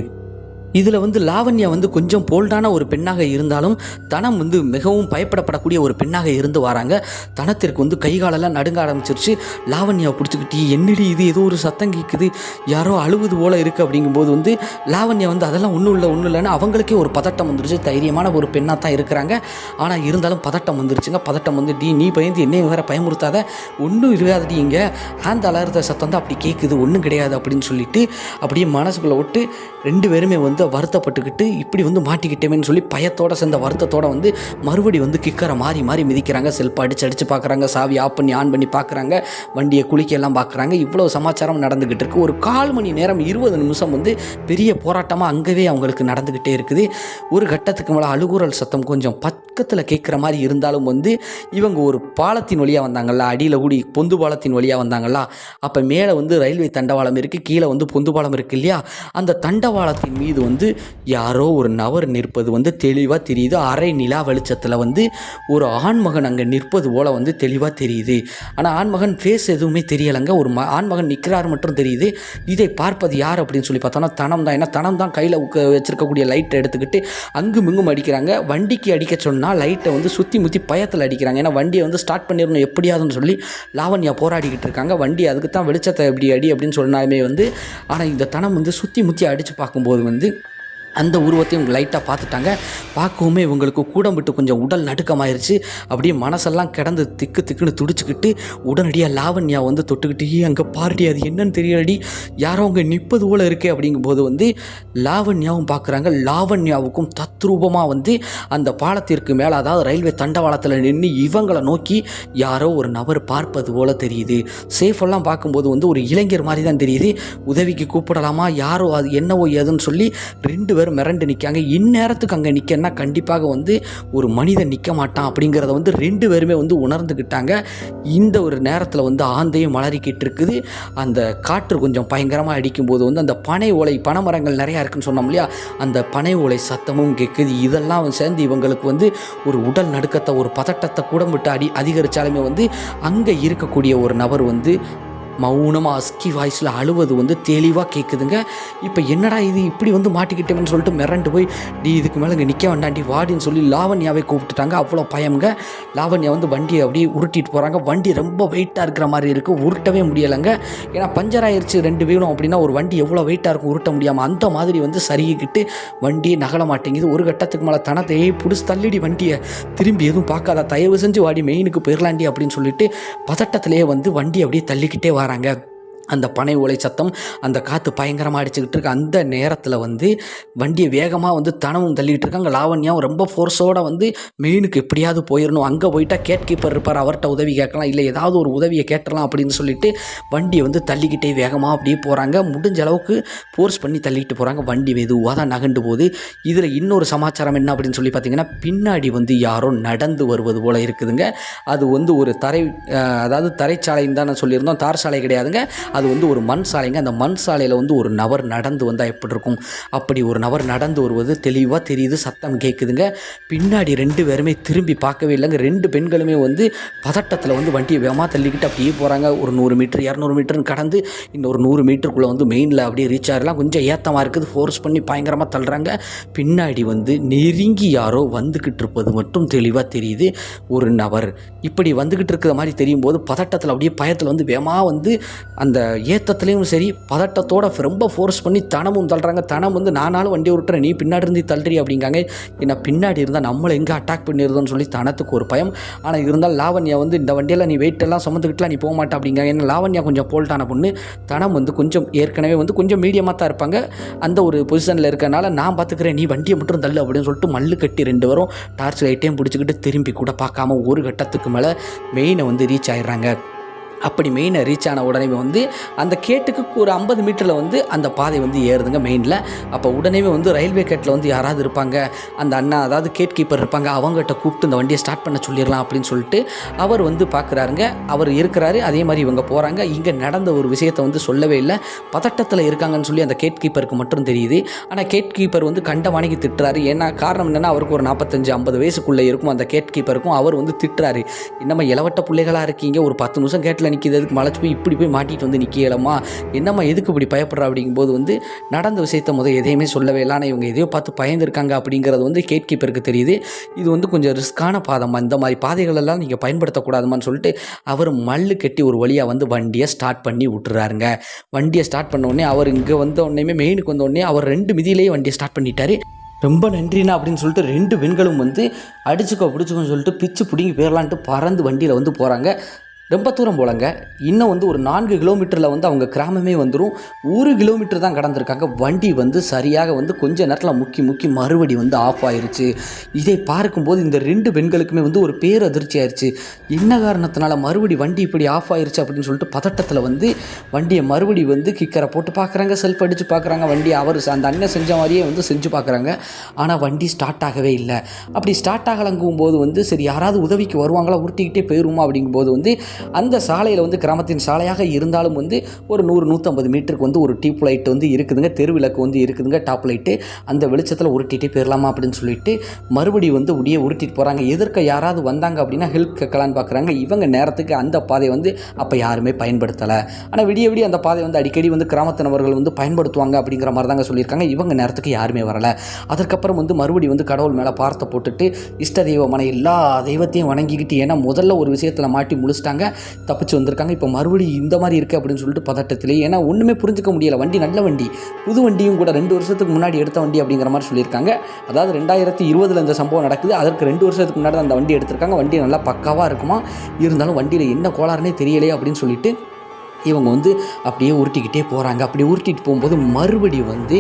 இதில் வந்து லாவண்யா வந்து கொஞ்சம் போல்டான ஒரு பெண்ணாக இருந்தாலும் தனம் வந்து மிகவும் பயப்படப்படக்கூடிய ஒரு பெண்ணாக இருந்து வராங்க. தனத்திற்கு வந்து கை காலெல்லாம் நடுங்க ஆரம்பிச்சிருச்சு. லாவண்யாவை பிடிச்சிக்கிட்டு என்னடி இது? ஏதோ ஒரு சத்தம் கேட்குது யாரோ அழுவது போல இருக்குது அப்படிங்கும்போது வந்து லாவண்யா வந்து அதெல்லாம் ஒன்றும் இல்லை ஒன்றும் இல்லைன்னு அவங்களுக்கே ஒரு பதட்டம் வந்துருச்சு. தைரியமான ஒரு பெண்ணாக தான் இருக்கிறாங்க. ஆனால் இருந்தாலும் பதட்டம் வந்துருச்சுங்க. பதட்டம் வந்து டி நீ பயந்து என்னையும் வேற பயமுறுத்தாத. ஒன்றும் இருக்காதடி இங்கே. அந்த அலறுத சத்தம் தான் அப்படி கேட்குது ஒன்றும் கிடையாது. அப்படின்னு சொல்லிட்டு அப்படியே மனசுக்குள்ளே விட்டு ரெண்டு பேருமே வந்து வருத்தப்பட்டுக்கிட்டு இப்படி வந்து மாட்டிக்கிட்டேமேன்னு சொல்லி பயத்தோட சேர்ந்த வருத்தத்தோட வந்து மறுபடி வந்து கிக்கரை மாறி மாறி மிதிக்கிறாங்க. செல்ஃபை அடிச்சு அடிச்சு பார்க்குறாங்க சாவி ஆஃப் பண்ணி ஆன் பண்ணி பார்க்குறாங்க வண்டியை குளிக்க எல்லாம் பார்க்குறாங்க இவ்வளோ சமாச்சாரம் நடந்துக்கிட்டு இருக்கு. ஒரு கால் மணி நேரம் இருபது நிமிஷம் வந்து பெரிய போராட்டமாக அங்கவே அவங்களுக்கு நடந்துக்கிட்டே இருக்குது. ஒரு கட்டத்துக்கு மேலே அழுகுரல் சத்தம் கொஞ்சம் பக்கத்தில் கேட்குற மாதிரி இருந்தாலும் வந்து இவங்க ஒரு பாலத்தின் வழியாக வந்தாங்கள்ல அடியில் கூடி பொந்து பாலத்தின் வழியாக வந்தாங்களா அப்போ மேலே வந்து ரயில்வே தண்டவாளம் இருக்குது கீழே வந்து பொந்து பாலம் இருக்குது இல்லையா? அந்த தண்டவாளத்தின் மீது வந்து யாரோ ஒரு நபர் நிற்பது வந்து தெளிவாக தெரியுது. அரை நிலா வெளிச்சத்தில் வந்து ஒரு ஆண்மகன் அங்கே நிற்பது போல் வந்து தெளிவாக தெரியுது. ஆனால் ஆண்மகன் ஃபேஸ் எதுவுமே தெரியலைங்க. ஒரு ம ஆண்மகன் நிற்கிறார் மட்டும் தெரியுது. இதை பார்ப்பது யார் அப்படின்னு சொல்லி பார்த்தோன்னா தனம் தான் ஏன்னா தனம் தான் கையில் வச்சிருக்கக்கூடிய லைட்டை எடுத்துக்கிட்டு அங்கும் இங்கும் அடிக்கிறாங்க. வண்டிக்கு அடிக்க சொன்னால் லைட்டை வந்து சுற்றி முற்றி பயத்தில் அடிக்கிறாங்க. ஏன்னா வண்டியை வந்து ஸ்டார்ட் பண்ணிடணும் எப்படியாதுன்னு சொல்லி லாவண்யா போராடிக்கிட்டு இருக்காங்க. வண்டி அதுக்கு தான் வெளிச்சத்தை எப்படி அடி அப்படின்னு சொன்னாலுமே வந்து ஆனால் இந்த தனம் வந்து சுற்றி முற்றி அடித்து பார்க்கும்போது வந்து அந்த உருவத்தையும் இவங்க லைட்டாக பார்த்துட்டாங்க. பார்க்கவுமே இவங்களுக்கு கூடம் விட்டு கொஞ்சம் உடல் நடுக்கமாயிருச்சு. அப்படியே மனசெல்லாம் கிடந்து திக்கு திக்குன்னு துடிச்சுக்கிட்டு உடனடியாக லாவண்யா வந்து தொட்டுக்கிட்டு அங்கே பார்ட்டி அது என்னன்னு தெரியலடி யாரோ அங்கே நிற்பது போல இருக்கே அப்படிங்கும்போது வந்து லாவண்யாவும் பார்க்குறாங்க. லாவண்யாவுக்கும் தத்ரூபமாக வந்து அந்த பாலத்திற்கு மேலே அதாவது ரயில்வே தண்டவாளத்தில் நின்று இவங்களை நோக்கி யாரோ ஒரு நபர் பார்ப்பது போல தெரியுது. சேஃபெல்லாம் பார்க்கும்போது வந்து ஒரு இளைஞர் மாதிரி தான் தெரியுது. உதவிக்கு கூப்பிடலாமா? யாரோ அது என்னவோ ஏதுன்னு சொல்லி ரெண்டு பேரும் மிரண்டு நிற்காங்க. இந்நேரத்துக்கு அங்கே நிற்கன்னா கண்டிப்பாக வந்து ஒரு மனிதன் நிற்க மாட்டான் அப்படிங்கிறத வந்து ரெண்டு பேருமே வந்து உணர்ந்துக்கிட்டாங்க இந்த ஒரு நேரத்தில் வந்து ஆந்தையும் மலரிக்கிட்டு இருக்குது. அந்த காற்று கொஞ்சம் பயங்கரமாக அடிக்கும்போது வந்து அந்த பனை ஓலை பனைமரங்கள் நிறையா இருக்குன்னு சொன்னோம் இல்லையா? அந்த பனை ஓலை சத்தமும் கேட்குது இதெல்லாம் சேர்ந்து இவங்களுக்கு வந்து ஒரு உடல் நடுக்கத்தை ஒரு பதட்டத்தை கூட விட்டு அடி அதிகரித்தாலுமே வந்து அங்கே இருக்கக்கூடிய ஒரு நபர் வந்து மௌனமாக அஸ்கி வாய்ஸில் அழுவது வந்து தெளிவாக கேட்குதுங்க இப்போ என்னடா இது இப்படி வந்து மாட்டிக்கிட்டோம்னு சொல்லிட்டு மிரண்டு போய் டி இதுக்கு மேலே இங்கே நிற்க வேண்டாண்டி வாடின்னு சொல்லி லாவண்யாவை கூப்பிட்டுட்டாங்க. அவ்வளோ பயம்ங்க. லாவண்யா வந்து வண்டியை அப்படியே உருட்டிட்டு போகிறாங்க வண்டி ரொம்ப வெயிட்டாக இருக்கிற மாதிரி இருக்குது உருட்டவே முடியலைங்க. ஏன்னா பஞ்சர் ஆயிடுச்சு ரெண்டு வீலும் அப்படின்னா ஒரு வண்டி எவ்வளோ வெயிட்டாக இருக்கும் உருட்ட முடியாமல் அந்த மாதிரி வந்து சரிக்கிட்டு வண்டி நகல மாட்டேங்குது. ஒரு கட்டத்துக்கு மேலே தனத்தையே பிடிச்சி தள்ளிடி வண்டியை. திரும்பி எதுவும் பார்க்காத. தயவு செஞ்சு வாடி மெயினுக்கு போயிடலாண்டி அப்படின்னு சொல்லிட்டு பதட்டத்திலேயே வந்து வண்டி அப்படியே தள்ளிக்கிட்டே வராங்க அந்த பனை ஓலை சத்தம் அந்த காற்று பயங்கரமாக அடிச்சுக்கிட்டு இருக்கு. அந்த நேரத்தில் வந்து வண்டியை வேகமாக வந்து தனமும் தள்ளிக்கிட்டு இருக்காங்க. லாவண்யாவும் ரொம்ப ஃபோர்ஸோட வந்து மெயினுக்கு எப்படியாவது போயிடணும் அங்கே போயிட்டா கேட் கீப்பர் இருப்பார் அவர்கிட்ட உதவி கேட்கலாம். இல்லை ஏதாவது ஒரு உதவியை கேட்டலாம் அப்படின்னு சொல்லிட்டு வண்டியை வந்து தள்ளிக்கிட்டே வேகமாக அப்படியே போகிறாங்க முடிஞ்ச அளவுக்கு ஃபோர்ஸ் பண்ணி தள்ளிக்கிட்டு போகிறாங்க வண்டி மெதுவாக தான் நகண்டு போகுது. இதில் இன்னொரு சமாச்சாரம் என்ன அப்படின்னு சொல்லி பார்த்தீங்கன்னா பின்னாடி வந்து யாரோ நடந்து வருவது போல் இருக்குதுங்க. அது வந்து ஒரு தரை அதாவது தரைச்சாலைன்னு தான் நான் சொல்லியிருந்தோம். தார் சாலை கிடையாதுங்க. அது வந்து ஒரு மண் சாலைங்க. அந்த மண் சாலையில் வந்து ஒரு நபர் நடந்து வந்தால் எப்படி இருக்கும்? அப்படி ஒரு நபர் நடந்து வருவது தெளிவாக தெரியுது சத்தம் கேட்குதுங்க பின்னாடி ரெண்டு பேருமே திரும்பி பார்க்கவே இல்லைங்க. ரெண்டு பெண்களுமே வந்து பதட்டத்தில் வந்து வண்டியை வேகமாக தள்ளிக்கிட்டு அப்படியே போகிறாங்க ஒரு நூறு மீட்டர் இரநூறு மீட்டர்னு கடந்து இன்னொரு நூறு மீட்டருக்குள்ளே வந்து மெயினில் அப்படியே ரீச் ஆகலாம் கொஞ்சம் ஏத்தமாக இருக்குது. ஃபோர்ஸ் பண்ணி பயங்கரமாக தள்ளுறாங்க. பின்னாடி வந்து நெருங்கி யாரோ வந்துக்கிட்டு இருப்பது மட்டும் தெளிவாக தெரியுது. ஒரு நபர். இப்படி வந்துக்கிட்டு இருக்கிற மாதிரி தெரியும் போது பதட்டத்தில் அப்படியே பயத்தில் வந்து வேகமாக வந்து அந்த ஏத்தத்துலேயும் சரி பதட்டத்தோட ரொம்ப ஃபோர்ஸ் பண்ணி தனமும் தள்ளுறாங்க. தனம் வந்து நானாலும் வண்டி விட்டுறேன் நீ பின்னாடி இருந்து தள்ளுறி அப்படிங்காங்க. ஏன்னா பின்னாடி இருந்தால் நம்மளை எங்கே அட்டாக் பண்ணிடுதோன்னு சொல்லி தனத்துக்கு ஒரு பயம். ஆனால் இருந்தால் லாவண்யா வந்து இந்த வண்டியில் நீ வெயிட் எல்லாம் சுமந்துக்கிட்டுலாம் நீ போக மாட்டே அப்படிங்காங்க. ஏன்னா லாவண்யா கொஞ்சம் போல்ட்டான பொண்ணு. தனம் வந்து கொஞ்சம் ஏற்கனவே வந்து கொஞ்சம் மீடியமாக தான் இருப்பாங்க. அந்த ஒரு பொசிஷனில் இருக்கனால நான் பார்த்துக்கிறேன் நீ வண்டியை மட்டும் தள்ளு அப்படின்னு சொல்லிட்டு மல்லு கட்டி ரெண்டு வரும் டார்ச் லைட்டையும் பிடிச்சிக்கிட்டு திரும்பி கூட பார்க்காம ஒரு கட்டத்துக்கு மேலே மெயினை வந்து ரீச் ஆயிடுறாங்க. அப்படி மெயினை ரீச் ஆன உடனே வந்து அந்த கேட்டுக்கு ஒரு ஐம்பது மீட்டரில் வந்து அந்த பாதை வந்து ஏறுதுங்க மெயினில் அப்போ உடனே வந்து ரயில்வே கேட்டில் வந்து யாராவது இருப்பாங்க அந்த அண்ணா அதாவது கேட் கீப்பர் இருப்பாங்க அவங்ககிட்ட கூப்பிட்டு இந்த வண்டியை ஸ்டார்ட் பண்ண சொல்லிடலாம் அப்படின்னு சொல்லிட்டு அவர் வந்து பார்க்குறாருங்க அவர் இருக்கிறாரு அதே மாதிரி இவங்க போகிறாங்க இங்கே நடந்த ஒரு விஷயத்தை வந்து சொல்லவே இல்லை. பதட்டத்தில் இருக்காங்கன்னு சொல்லி அந்த கேட் கீப்பருக்கு மட்டும் தெரியுது. ஆனால் கேட் கீப்பர் வந்து கண்ட வாணிக்கு திட்டுறாரு. ஏன்னா காரணம் என்னென்னா அவருக்கு ஒரு நாற்பத்தஞ்சு ஐம்பது வயசுக்குள்ளே இருக்கும் அந்த கேட் கீப்பருக்கும் அவர் வந்து திட்டுறாரு. இன்னமும் இளவட்ட பிள்ளைகளாக இருக்கீங்க? ஒரு பத்து நிமிஷம் கேட்டில் நிற்கிது அதுக்கு மலைச்சு போய் இப்படி போய் மாட்டிட்டு வந்து நிற்கலாமா என்னம்மா எதுக்கு இப்படி பயப்படுறா அப்படிங்கும்போது வந்து நடந்த விஷயத்த முதல் எதையுமே சொல்லவே இல்லை. ஆனால் இவங்க எதையோ பார்த்து பயந்துருக்காங்க அப்படிங்கிறது வந்து கேட் கீப்பருக்கு தெரியுது. இது வந்து கொஞ்சம் ரிஸ்க்கான பாதம்மா. இந்த மாதிரி பாதைகளெல்லாம் நீங்கள் பயன்படுத்தக்கூடாதுமான்னு சொல்லிட்டு அவர் மல்லு கட்டி ஒரு வழியாக வந்து வண்டியை ஸ்டார்ட் பண்ணி விட்டுறாருங்க. வண்டியை ஸ்டார்ட் பண்ண உடனே அவர் இங்கே வந்த உடனே மெயினுக்கு வந்த உடனே அவர் ரெண்டு மிதியிலேயே வண்டியை ஸ்டார்ட் பண்ணிட்டாரு. ரொம்ப நன்றிண்ணா அப்படின்னு சொல்லிட்டு ரெண்டு பெண்களும் வந்து அடிச்சுக்கோ பிடிச்சிக்கோன்னு சொல்லிட்டு பிச்சு பிடிங்கி போயிடலான்ட்டு பறந்து வண்டியில் வந்து போகிறாங்க ரொம்ப தூரம் போலங்க. இன்னும் வந்து ஒரு நான்கு கிலோமீட்டரில் வந்து அவங்க கிராமமே வந்துடும் ஒரு கிலோமீட்டர் தான் கடந்திருக்காங்க. வண்டி வந்து சரியாக வந்து கொஞ்ச நேரத்தில் முக்கி முக்கி மறுபடி வந்து ஆஃப் ஆயிருச்சு. இதை பார்க்கும்போது இந்த ரெண்டு பெண்களுக்குமே வந்து ஒரு பேர் அதிர்ச்சி ஆயிடுச்சு என்ன காரணத்தினால மறுபடி வண்டி இப்படி ஆஃப் ஆயிருச்சு அப்படின்னு சொல்லிட்டு பதட்டத்தில் வந்து வண்டியை மறுபடி வந்து கிக்கரை போட்டு பார்க்குறாங்க செல்ஃப் அடித்து பார்க்குறாங்க வண்டி அவர் அந்த அண்ணன் செஞ்ச மாதிரியே வந்து செஞ்சு பார்க்குறாங்க ஆனால் வண்டி ஸ்டார்ட் ஆகவே இல்லை. அப்படி ஸ்டார்ட் ஆகலங்கும் போது வந்து சரி யாராவது உதவிக்கு வருவாங்களா? உருட்டிக்கிட்டே போயிடுமா அப்படிங்கும்போது வந்து அந்த சாலையில் வந்து கிராமத்தின் சாலையாக இருந்தாலும் வந்து ஒரு நூறு நூற்றம்பது மீட்டருக்கு வந்து ஒரு டியூப் லைட் வந்து இருக்குதுங்க. தெருவிளக்கு வந்து இருக்குதுங்க டாப் லைட்டு. அந்த வெளிச்சத்தில் உருட்டிகிட்டே போயிடலாமா அப்படின்னு சொல்லிட்டு மறுபடி வந்து உடைய உருட்டிட்டு போகிறாங்க எதிர்க்க யாராவது வந்தாங்க அப்படின்னா ஹெல்ப் கேட்கலான்னு பார்க்குறாங்க இவங்க நேரத்துக்கு அந்த பாதை வந்து அப்போ யாருமே பயன்படுத்தலை. ஆனால் விடிய விடிய அந்த பாதை வந்து அடிக்கடி வந்து கிராமத்தினவர்கள் வந்து பயன்படுத்துவாங்க அப்படிங்கிற மாதிரி தாங்க சொல்லியிருக்காங்க. இவங்க நேரத்துக்கு யாருமே வரலை. அதுக்கப்புறம் வந்து மறுபடி வந்து கடவுள் மேலே பார்த்த போட்டுட்டு இஷ்ட தெய்வமான எல்லா தெய்வத்தையும் வணங்கிக்கிட்டு ஏன்னா முதல்ல ஒரு விஷயத்தில் மாட்டி முழிச்சிட்டாங்க. தப்பிச்சு வந்திருக்காங்க. இப்போ மறுபடியும் இந்த மாதிரி இருக்குது அப்படின்னு சொல்லிட்டு பதட்டத்திலே ஏன்னா ஒன்றுமே புரிஞ்சுக்க முடியலை. வண்டி நல்ல வண்டி. புது வண்டியும் கூட ரெண்டு வருஷத்துக்கு முன்னாடி எடுத்த வண்டி அப்படிங்கிற மாதிரி சொல்லியிருக்காங்க. அதாவது ரெண்டாயிரத்தி இருபதில் இந்த சம்பவம் நடக்குது. அதற்கு ரெண்டு வருஷத்துக்கு முன்னாடி தான் அந்த வண்டி எடுத்திருக்காங்க. வண்டி நல்லா பக்காவாக இருக்குமா? இருந்தாலும் வண்டியில் என்ன கோளாறுனே தெரியலையே அப்படின்னு சொல்லிட்டு இவங்க வந்து அப்படியே உருட்டிக்கிட்டே போகிறாங்க அப்படி உருட்டிட்டு போகும்போது மறுபடியும் வந்து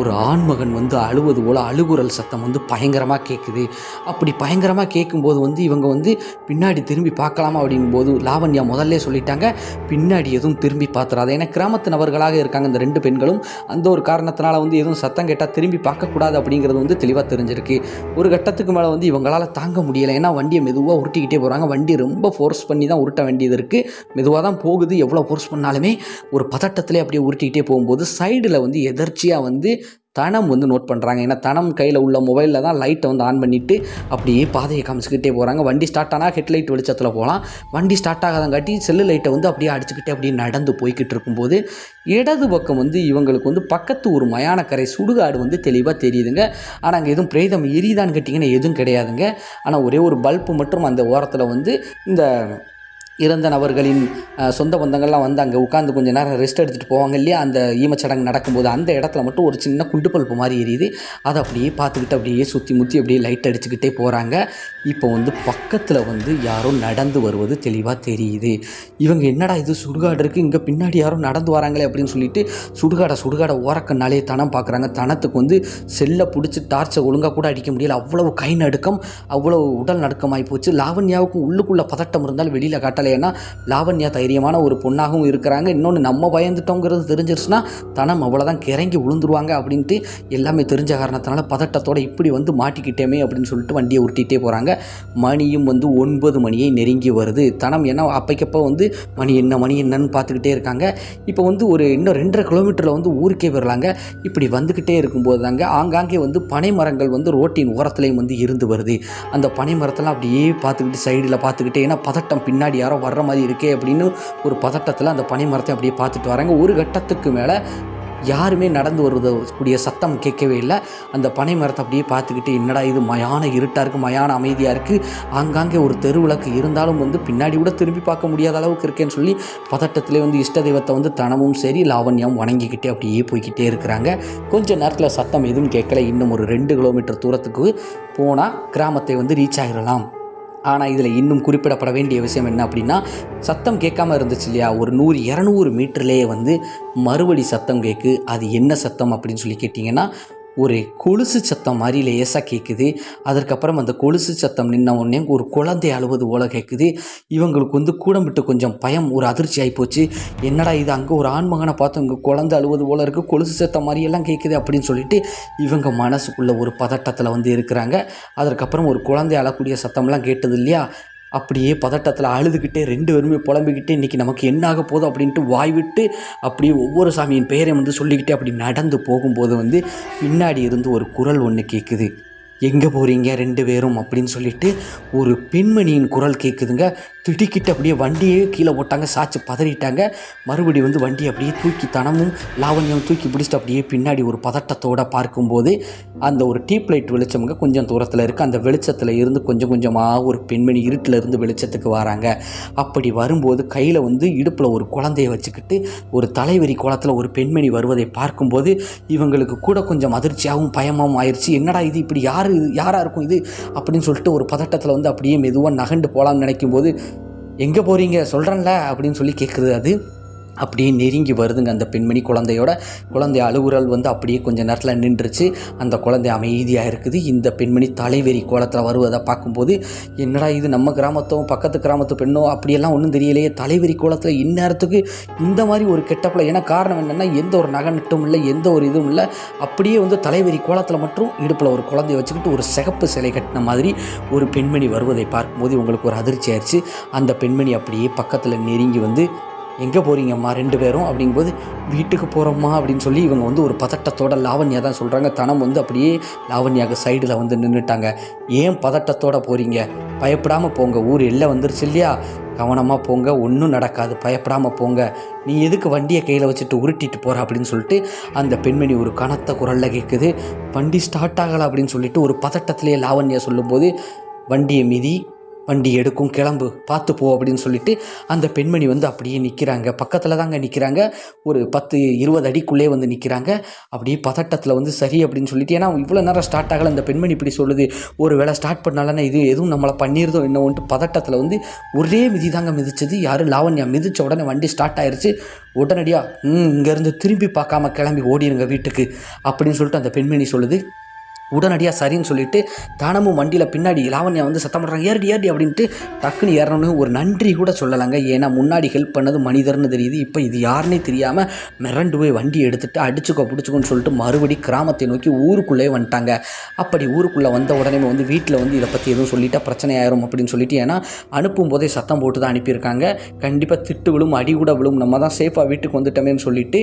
ஒரு ஆண்மகன் வந்து அழுவது போல் அழுகுரல் சத்தம் வந்து பயங்கரமாக கேட்குது அப்படி பயங்கரமாக கேட்கும்போது வந்து இவங்க வந்து பின்னாடி திரும்பி பார்க்கலாமா அப்படிங்கும்போது லாவண்யா முதல்ல சொல்லிட்டாங்க. பின்னாடி எதுவும் திரும்பி பார்த்துறாது. ஏன்னா கிராமத்து நபர்களாக இருக்காங்க இந்த ரெண்டு பெண்களும். அந்த ஒரு காரணத்தினால வந்து எதுவும் சத்தம் கேட்டால் திரும்பி பார்க்கக்கூடாது அப்படிங்கிறது வந்து தெளிவாக தெரிஞ்சிருக்கு. ஒரு கட்டத்துக்கு மேலே வந்து இவங்களால் தாங்க முடியலை. ஏன்னா வண்டியை மெதுவாக உருட்டிக்கிட்டே போகிறாங்க வண்டி ரொம்ப ஃபோர்ஸ் பண்ணி தான் உருட்ட வேண்டியது இருக்குது மெதுவாக தான் போகுது. எவ்வளோ ஃபோர்ஸ் பண்ணாலுமே ஒரு பதட்டத்திலே அப்படியே உருட்டிக்கிட்டே போகும்போது சைடில் வந்து எதர்ச்சியாக வந்து தனம் வந்து நோட் பண்ணுறாங்க ஏன்னா தனம் கையில் உள்ள மொபைலில் தான் லைட்டை வந்து ஆன் பண்ணிவிட்டு அப்படியே பாதையை காமிச்சிக்கிட்டே போகிறாங்க வண்டி ஸ்டார்ட் ஆனால் ஹெட்லைட் வெளிச்சத்தில் போகலாம். வண்டி ஸ்டார்ட் ஆகாதங்காட்டி செல்லு லைட்டை வந்து அப்படியே அடிச்சுக்கிட்டே அப்படியே நடந்து போய்கிட்டு இருக்கும்போது இடது பக்கம் வந்து இவங்களுக்கு வந்து பக்கத்து ஒரு மயானக்கரை சுடுகாடு வந்து தெளிவாக தெரியுதுங்க. ஆனால் அங்கே எதுவும் பிரேதம் எரியுதான்னு கேட்டிங்கன்னா எதுவும் கிடையாதுங்க. ஆனால் ஒரே ஒரு பல்பு மட்டும் அந்த ஓரத்தில் வந்து இந்த இறந்த நபர்களின் சொந்த பந்தங்கள்லாம் வந்து அங்கே உட்காந்து கொஞ்சம் நேரம் ரெஸ்ட் எடுத்துகிட்டு போவாங்க இல்லையா? அந்த ஈமச்சடங்கு நடக்கும்போது அந்த இடத்துல மட்டும் ஒரு சின்ன குண்டு பல்ப்பு மாதிரி எரியுது. அதை அப்படியே பார்த்துக்கிட்டு அப்படியே சுற்றி முற்றி அப்படியே லைட் அடிச்சுக்கிட்டே போகிறாங்க இப்போ வந்து பக்கத்தில் வந்து யாரோ நடந்து வருவது தெளிவாக தெரியுது. இவங்க என்னடா இது சுடுகாடு இருக்குது இங்கே பின்னாடி யாரோ நடந்து வராங்களே அப்படின்னு சொல்லிட்டு சுடுகாடை சுடுகாடை ஓரக்கண்ணாலே தனம் பார்க்குறாங்க. தனத்துக்கு வந்து செல்லை பிடிச்சி டார்ச்சை ஒழுங்காக கூட அடிக்க முடியல. அவ்வளவு கை நடுக்கம் அவ்வளவு உடல் நடுக்கமாகி போச்சு. லாவண்யாவுக்கும் உள்ளுக்குள்ளே பதட்டம் இருந்தாலும் வெளியில் காட்ட ஏன்னா லாவண்யா தைரியமான ஒரு பொண்ணாகவும் இருக்கிறாங்க. இன்னொன்று நம்ம பயந்துட்டோங்கிறது தெரிஞ்சிருச்சுன்னா தனம் அவ்வளோதான் கிறங்கி விழுந்துருவாங்க அப்படின்ட்டு எல்லாமே தெரிஞ்ச காரணத்தினால பதட்டத்தோட இப்படி வந்து மாட்டிக்கிட்டேமே அப்படின்னு சொல்லிட்டு வண்டியை உருட்டிகிட்டே போகிறாங்க மணியும் வந்து ஒன்பது மணியை நெருங்கி வருது. தனம் ஏன்னா அப்பைக்கப்போ வந்து மணி என்ன மணி என்னன்னு பார்த்துக்கிட்டே இருக்காங்க. இப்போ வந்து ஒரு இன்னும் ரெண்டரை கிலோமீட்டரில் வந்து ஊருக்கே வரலாங்க. இப்படி வந்துக்கிட்டே இருக்கும்போது தாங்க ஆங்காங்கே வந்து பனை மரங்கள் வந்து ரோட்டின் ஓரத்துலேயும் வந்து இருந்து வருது. அந்த பனை மரத்தெல்லாம் அப்படியே பார்த்துக்கிட்டு சைடில் பார்த்துக்கிட்டே ஏன்னா பதட்டம் பின்னாடி யாரோ வர்ற மாதிரி இருக்கே அப்படின்னு ஒரு பதட்டத்தில் அந்த பனை மரத்தை அப்படியே பார்த்துட்டு வராங்க. ஒரு கட்டத்துக்கு மேலே யாருமே நடந்து வருவது கூடிய சத்தம் கேட்கவே இல்லை. அந்த பனை மரத்தை அப்படியே பார்த்துக்கிட்டு என்னடா இது மயான இருட்டாக இருக்குது மயான அமைதியாக இருக்குது ஆங்காங்கே ஒரு தெருவிளக்கு இருந்தாலும் வந்து பின்னாடி கூட திரும்பி பார்க்க முடியாத அளவுக்கு இருக்கேன்னு சொல்லி பதட்டத்திலே வந்து இஷ்ட தெய்வத்தை வந்து தனமும் சரி லாவண்யம் வணங்கிக்கிட்டே அப்படியே போய்கிட்டே இருக்கிறாங்க. கொஞ்ச நேரத்தில் சத்தம் எதுவும் கேட்கல. இன்னும் ஒரு ரெண்டு கிலோமீட்டர் தூரத்துக்கு போனால் கிராமத்தை வந்து ரீச் ஆகிடலாம். ஆனால் இதில் இன்னும் குறிப்பிடப்பட வேண்டிய விஷயம் என்ன அப்படின்னா சத்தம் கேட்காம இருந்துச்சு இல்லையா? ஒரு நூறு இரநூறு மீட்டர்லேயே வந்து மறுபடி சத்தம் கேட்கு அது என்ன சத்தம் அப்படின்னு சொல்லி கேட்டிங்கன்னா ஒரு கொலுசு சத்தம் மாதிரி லேசாக கேட்குது அதற்கப்புறம் அந்த கொலுசு சத்தம் நின்ன உடனே ஒரு குழந்தை அழுவது போல கேட்குது இவங்களுக்கு வந்து கூடம் விட்டு கொஞ்சம் பயம் ஒரு அதிர்ச்சி ஆகிப்போச்சு என்னடா இது அங்கே ஒரு ஆண்மகனை பார்த்து இங்கே குழந்தை அழுவது போல இருக்குது கொலுசு சத்தம் மாதிரியெல்லாம் கேட்குது அப்படின்னு சொல்லிட்டு இவங்க மனசுக்குள்ள ஒரு பதட்டத்தில் வந்து இருக்கிறாங்க. அதற்கப்புறம் ஒரு குழந்தை அழக்கூடிய சத்தம்லாம் கேட்டது இல்லையா? அப்படியே பதட்டத்தில் அழுதுகிட்டே ரெண்டு பேருமே புலம்பிக்கிட்டு இன்றைக்கி நமக்கு என்ன ஆக போதும் அப்படின்ட்டு வாய் விட்டு அப்படியே ஒவ்வொரு சாமியின் பெயரை வந்து சொல்லிக்கிட்டே அப்படி நடந்து போகும்போது வந்து பின்னாடி இருந்து ஒரு குரல் ஒன்று கேட்குது எங்கே போகிறீங்க ரெண்டு பேரும்? அப்படின்னு சொல்லிட்டு ஒரு பெண்மணியின் குரல் கேட்குதுங்க திடுக்கிட்டு அப்படியே வண்டியே கீழே போட்டாங்க சாச்சு பதறிட்டாங்க. மறுபடி வந்து வண்டியை அப்படியே தூக்கி தனமும் லாவண்யம் தூக்கி பிடிச்சிட்டு அப்படியே பின்னாடி ஒரு பதட்டத்தோடு பார்க்கும்போது அந்த ஒரு டீப் லைட் வெளிச்சம்ங்க கொஞ்சம் தூரத்தில் இருக்குது அந்த வெளிச்சத்தில் இருந்து கொஞ்சம் கொஞ்சமாக ஒரு பெண்மணி இருட்டில் இருந்து வெளிச்சத்துக்கு வராங்க. அப்படி வரும்போது கையில் வந்து இடுப்பில் ஒரு குழந்தைய வச்சுக்கிட்டு ஒரு தலைவரி கோலத்தில் ஒரு பெண்மணி வருவதை பார்க்கும்போது இவங்களுக்கு கூட கொஞ்சம் அதிர்ச்சியாகவும் பயமாகவும் ஆயிடுச்சு என்னடா இது இப்படி யார் இது யாராக இருக்கும் இது? அப்படின்னு சொல்லிட்டு ஒரு பதட்டத்தில் வந்து அப்படியே மெதுவாக நகண்டு போகலாம்னு நினைக்கும் போது எங்கே போகிறீங்க சொல்கிறேன்ல அப்படின்னு சொல்லி கேட்குறது அது. அப்படியே நெருங்கி வருதுங்க அந்த பெண்மணி குழந்தையோட. குழந்தை அழுகுறல் வந்து அப்படியே கொஞ்ச நேரத்தில் நின்றுச்சு. அந்த குழந்தை அமைதியாக இருக்குது. இந்த பெண்மணி தலைவெறி கோலத்தில் வருவதை பார்க்கும்போது என்னடா இது நம்ம கிராமத்தும் பக்கத்து கிராமத்து பெண்ணோ அப்படியெல்லாம் ஒன்றும் தெரியலையே. தலைவெறி கோலத்தில் இந்நேரத்துக்கு இந்த மாதிரி ஒரு கெட்டப்பில் ஏன்னா காரணம் என்னென்னா எந்த ஒரு நகை நட்டும் இல்லை எந்த ஒரு இதுவும் இல்லை. அப்படியே வந்து தலைவெறி கோலத்தில் மட்டும் இடுப்பில் ஒரு குழந்தைய வச்சுக்கிட்டு ஒரு சிகப்பு சிலை கட்டின மாதிரி ஒரு பெண்மணி வருவதை பார்க்கும்போது உங்களுக்கு ஒரு அதிர்ச்சி ஆயிடுச்சு அந்த பெண்மணி அப்படியே பக்கத்தில் நெருங்கி வந்து எங்கே போகிறீங்கம்மா ரெண்டு பேரும் அப்படிங்கும்போது வீட்டுக்கு போகிறோம்மா அப்படின்னு சொல்லி இவங்க வந்து ஒரு பதட்டத்தோட லாவண்யா தான் சொல்கிறாங்க தனம் வந்து அப்படியே லாவண்யாவுக்கு சைடில் வந்து நின்றுட்டாங்க ஏன் பதட்டத்தோட போகிறீங்க பயப்படாமல் போங்க. ஊர் எல்லாம் வந்துருச்சு இல்லையா? கவனமாக போங்க. ஒன்றும் நடக்காது. பயப்படாமல் போங்க. நீ எதுக்கு வண்டியை கையில் வச்சுட்டு உருட்டிட்டு போகிற அப்படின்னு சொல்லிட்டு அந்த பெண்மணி ஒரு கனத்த குரலில் கேட்குது வண்டி ஸ்டார்ட் ஆகலை அப்படின்னு சொல்லிட்டு ஒரு பதட்டத்திலேயே லாவண்யா சொல்லும்போது வண்டியை மிதி வண்டி எடுக்கும் கிளம்பு பார்த்து போ அப்படின்னு சொல்லிட்டு அந்த பெண்மணி வந்து அப்படியே நிற்கிறாங்க பக்கத்தில் தாங்க நிற்கிறாங்க ஒரு பத்து இருபது அடிக்குள்ளே வந்து நிற்கிறாங்க அப்படியே பதட்டத்தில் வந்து சரி அப்படின்னு சொல்லிட்டு ஏன்னா இவ்வளோ நேரம் ஸ்டார்ட் ஆகலை. அந்த பெண்மணி இப்படி சொல்லுது. ஒரு வேளை ஸ்டார்ட் பண்ணாலன்னா இது எதுவும் நம்மளை பண்ணியிருதோ என்னவோன்ட்டு பதட்டத்தில் வந்து ஒரே மிதி தாங்க மிதிச்சது. யாரும் லாவண்யா. மிதித்த உடனே வண்டி ஸ்டார்ட் ஆயிடுச்சு உடனடியாக இங்கேருந்து திரும்பி பார்க்காம கிளம்பி ஓடிடுங்க வீட்டுக்கு அப்படின்னு சொல்லிட்டு அந்த பெண்மணி சொல்லுது. உடனடியாக சரின்னு சொல்லிட்டு தானமும் வண்டியில் பின்னாடி லாவண்யா வந்து சத்தம் பண்ணுறாங்க ஏறடி ஏறடி அப்படின்ட்டு டக்குன்னு ஏறணும்னு ஒரு நன்றி கூட சொல்லலாங்க. ஏன்னா முன்னாடி ஹெல்ப் பண்ணது மனிதர்னு தெரியுது. இப்போ இது யாருன்னே தெரியாமல் மிரண்டு போய் வண்டி எடுத்துகிட்டு அடிச்சுக்கோ பிடிச்சிக்கோன்னு சொல்லிட்டு மறுபடி கிராமத்தை நோக்கி ஊருக்குள்ளே வந்துட்டாங்க. அப்படி ஊருக்குள்ளே வந்த உடனே வந்து வீட்டில் வந்து இதை பற்றி எதுவும் சொல்லிட்டா பிரச்சனை ஆயிரும் அப்படின்னு சொல்லிட்டு ஏன்னா அனுப்பும் போதே சத்தம் போட்டு தான் அனுப்பியிருக்காங்க. கண்டிப்பாக திட்டு விழும் அடி கூட விழும் நம்ம தான் சேஃபாக வீட்டுக்கு வந்துட்டோமேன்னு சொல்லிட்டு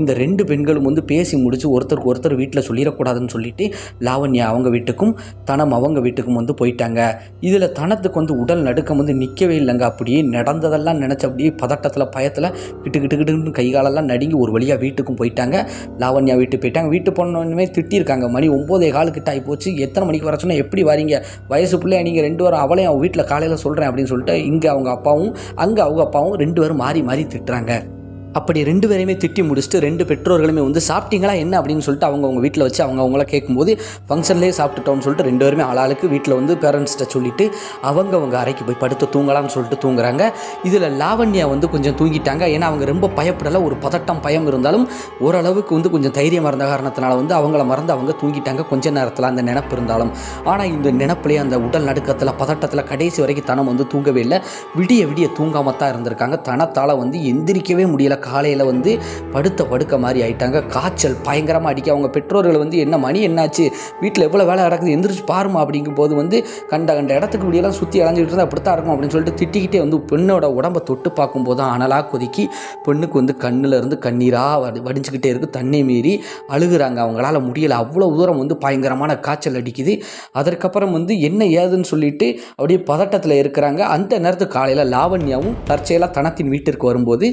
இந்த ரெண்டு பெண்களும் வந்து பேசி முடிச்சு ஒருத்தருக்கு ஒருத்தர் வீட்டில் சொல்லிடக்கூடாதுன்னு சொல்லிட்டு லாவண்யா அவங்க வீட்டுக்கும் தனம் அவங்க வீட்டுக்கும் வந்து போயிட்டாங்க. இதில் தனத்துக்கு வந்து உடல் நடுக்கம் வந்து நிற்கவே இல்லைங்க. அப்படியே நடந்ததெல்லாம் நினச்ச அப்படியே பதட்டத்தில் பயத்தில் கிட்டு கிட்டு கிட்டுன்னு கை காலெல்லாம் நடுங்கி ஒரு வழியாக வீட்டுக்கும் போயிட்டாங்க. லாவண்யா வீட்டுக்கு போயிட்டாங்க. வீட்டு போனோடனே திட்டியிருக்காங்க. மணி ஒம்போதே கால் கிட்ட ஆகி போச்சு எத்தனை மணிக்கு வர சொன்னால் எப்படி வரீங்க? வயசு பிள்ளைய நீங்கள் ரெண்டு வாரம் அவளையும் அவன் வீட்டில் காலையில் சொல்கிறேன் அப்படின்னு சொல்லிட்டு இங்கே அவங்க அப்பாவும் அங்கே அவங்க அப்பாவும் ரெண்டு பேரும் மாறி மாறி திட்டுறாங்க. அப்படி ரெண்டு பேரையுமே திட்டி முடிச்சுட்டு ரெண்டு பெற்றோர்களுமே வந்து சாப்பிட்டீங்களா என்ன? அப்படின்னு சொல்லிட்டு அவங்க அவங்க வீட்டில் வச்சு அவங்க அவங்கள கேட்கும்போது ஃபங்க்ஷன்லேயே சாப்பிட்டுட்டோம்னு சொல்லிட்டு ரெண்டு பேருமே ஆளாளுக்கு வீட்டில் வந்து பேரண்ட்ஸ்கிட்ட சொல்லிட்டு அவங்க அவங்க அறைக்கு போய் படுத்து தூங்கலாம்னு சொல்லிட்டு தூங்குறாங்க. இதில் லாவண்யா வந்து கொஞ்சம் தூங்கிட்டாங்க. ஏன்னா அவங்க ரொம்ப பயப்படலை. ஒரு பதட்டம் பயம் இருந்தாலும் ஓரளவுக்கு வந்து கொஞ்சம் தைரியமாக இருந்த காரணத்தினால வந்து அவங்கள மறந்து அவங்க தூங்கிட்டாங்க. கொஞ்ச நேரத்தில் அந்த நினப்பு இருந்தாலும். ஆனால் இந்த நினப்புலேயே அந்த உடல் நடுக்கத்தில் பதட்டத்தில் கடைசி வரைக்கும் தனம் வந்து தூங்கவே இல்லை. விடிய விடிய தூங்காமல் தான் இருந்திருக்காங்க. தனத்தால் வந்து எந்திரிக்கவே முடியல. காலையில் வந்து படுத்த படுக்க மாதிரி ஆயிட்டாங்க. காய்ச்சல் பயங்கரமாக அடிக்க அவங்க பெற்றோர்கள் வந்து என்ன மணி என்னாச்சு? வீட்டில் எவ்வளோ வேலை நடக்குது? எந்திரிச்சு பாருமா அப்படிங்கும் போது வந்து கண்ட கண்ட இடத்துக்கு இப்படியெல்லாம் சுற்றி அலைஞ்சிட்டு இருந்தால் அப்படித்தான் இருக்கும் அப்படின்னு சொல்லிட்டு திட்டிக்கிட்டே வந்து பெண்ணோட உடம்பை தொட்டு பார்க்கும்போது தான் அனலாக கொதிக்கி பெண்ணுக்கு வந்து கண்ணில் இருந்து கண்ணீராக வடி வடிஞ்சுக்கிட்டே இருக்குது தண்ணி மீறி அழுகுறாங்க. அவங்களால முடியலை. அவ்வளோ தூரம் வந்து பயங்கரமான காய்ச்சல் அடிக்குது. அதற்கப்புறம் வந்து என்ன ஏதுன்னு சொல்லிட்டு அப்படியே பதட்டத்தில் இருக்கிறாங்க. அந்த நேரத்துக்கு காலையில் லாவண்யாவும் தற்செயலாக தனத்தின் வீட்டிற்கு வரும்போது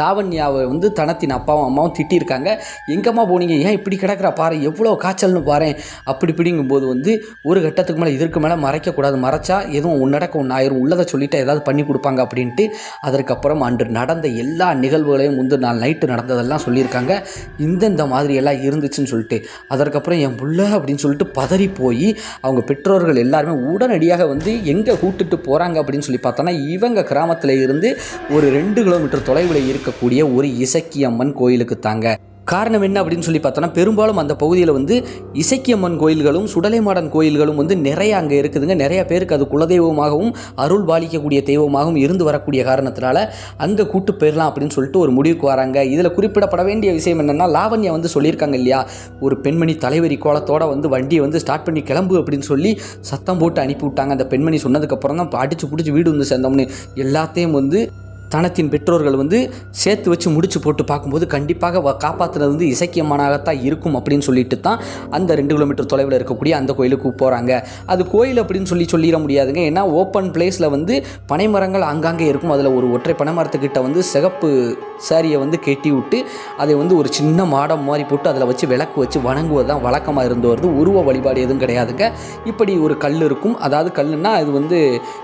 லாவண்யாவை வந்து தனத்தின் அப்பாவும் அம்மாவும் திட்டியிருக்காங்க. எங்கம்மா போனீங்க? ஏன் இப்படி கிடக்கிறா? பாரு எவ்வளோ காய்ச்சல்னு பாரு. அப்படி இப்படிங்கும்போது வந்து ஒரு கட்டத்துக்கு மேலே இதற்கு மேலே மறைக்கக்கூடாது. மறைச்சா எதுவும் உன்னடக்க ஒன்று ஆயிரும். உள்ளதை சொல்லிட்டு ஏதாவது பண்ணி கொடுப்பாங்க அப்படின்ட்டு அதற்கப்புறம் அன்று நடந்த எல்லா நிகழ்வுகளையும் வந்து நாள் நைட்டு நடந்ததெல்லாம் சொல்லியிருக்காங்க. இந்தந்த மாதிரி எல்லாம் இருந்துச்சுன்னு சொல்லிட்டு அதற்கப்புறம் என் புள்ள அப்படின்னு சொல்லிட்டு பதறி போய் அவங்க பெற்றோர்கள் எல்லாருமே உடனடியாக வந்து எங்கே கூட்டுட்டு போகிறாங்க அப்படின்னு சொல்லி பார்த்தோன்னா இவங்க கிராமத்தில் இருந்து ஒரு ரெண்டு கிலோமீட்டர் தொலைவில் இருக்கக்கூடிய ஒரு இசக்கியம்மன் கோயிலுக்கு தாங்க. காரணம் என்ன அப்படின்னு சொல்லி பார்த்தோன்னா பெரும்பாலும் அந்த பகுதியில் வந்து இசக்கியம்மன் கோயில்களும் சுடலைமாடன் கோயில்களும் வந்து நிறைய அங்கே இருக்குதுங்க. நிறைய பேருக்கு அது குலதெய்வமாகவும் அருள் பாலிக்கக்கூடிய தெய்வமாகவும் இருந்து வரக்கூடிய காரணத்தினால அங்கே கூட்டு போயிடலாம் அப்படின்னு சொல்லிட்டு ஒரு முடிவுக்கு வராங்க. இதில் குறிப்பிடப்பட வேண்டிய விஷயம் என்னென்னா லாவண்யா வந்து சொல்லியிருக்காங்க இல்லையா? ஒரு பெண்மணி தலைவரி கோலத்தோட வந்து வண்டியை வந்து ஸ்டார்ட் பண்ணி கிளம்பு அப்படின்னு சொல்லி சத்தம் போட்டு அனுப்பி விட்டாங்க. அந்த பெண்மணி சொன்னதுக்கப்புறம் தான் அடிச்சு பிடிச்சி வீடு வந்து சேர்ந்தோம்னு. எல்லாத்தையும் வந்து தனத்தின் பெற்றோர்கள் வந்து சேர்த்து வச்சு முடிச்சு போட்டு பார்க்கும்போது கண்டிப்பாக வ- வந்து இசக்கியமானாகத்தான் இருக்கும் அப்படின்னு சொல்லிட்டு தான் அந்த ரெண்டு கிலோமீட்டர் தொலைவில் இருக்கக்கூடிய அந்த கோயிலுக்கு போகிறாங்க அது கோயில் அப்படின்னு சொல்லி சொல்லிட முடியாதுங்க. ஏன்னா ஓப்பன் பிளேஸில் வந்து பனைமரங்கள் ஆங்காங்கே இருக்கும். அதில் ஒரு ஒற்றை பனைமரத்துக்கிட்ட வந்து சிகப்பு சாரியை வந்து கெட்டி விட்டு அதை வந்து ஒரு சின்ன மாடம் மாதிரி போட்டு அதில் வச்சு விளக்கு வச்சு வணங்குவது தான் வழக்கமாக இருந்து வருது. உருவ வழிபாடு எதுவும் கிடையாதுங்க. இப்படி ஒரு கல் இருக்கும். அதாவது கல்லுன்னா அது வந்து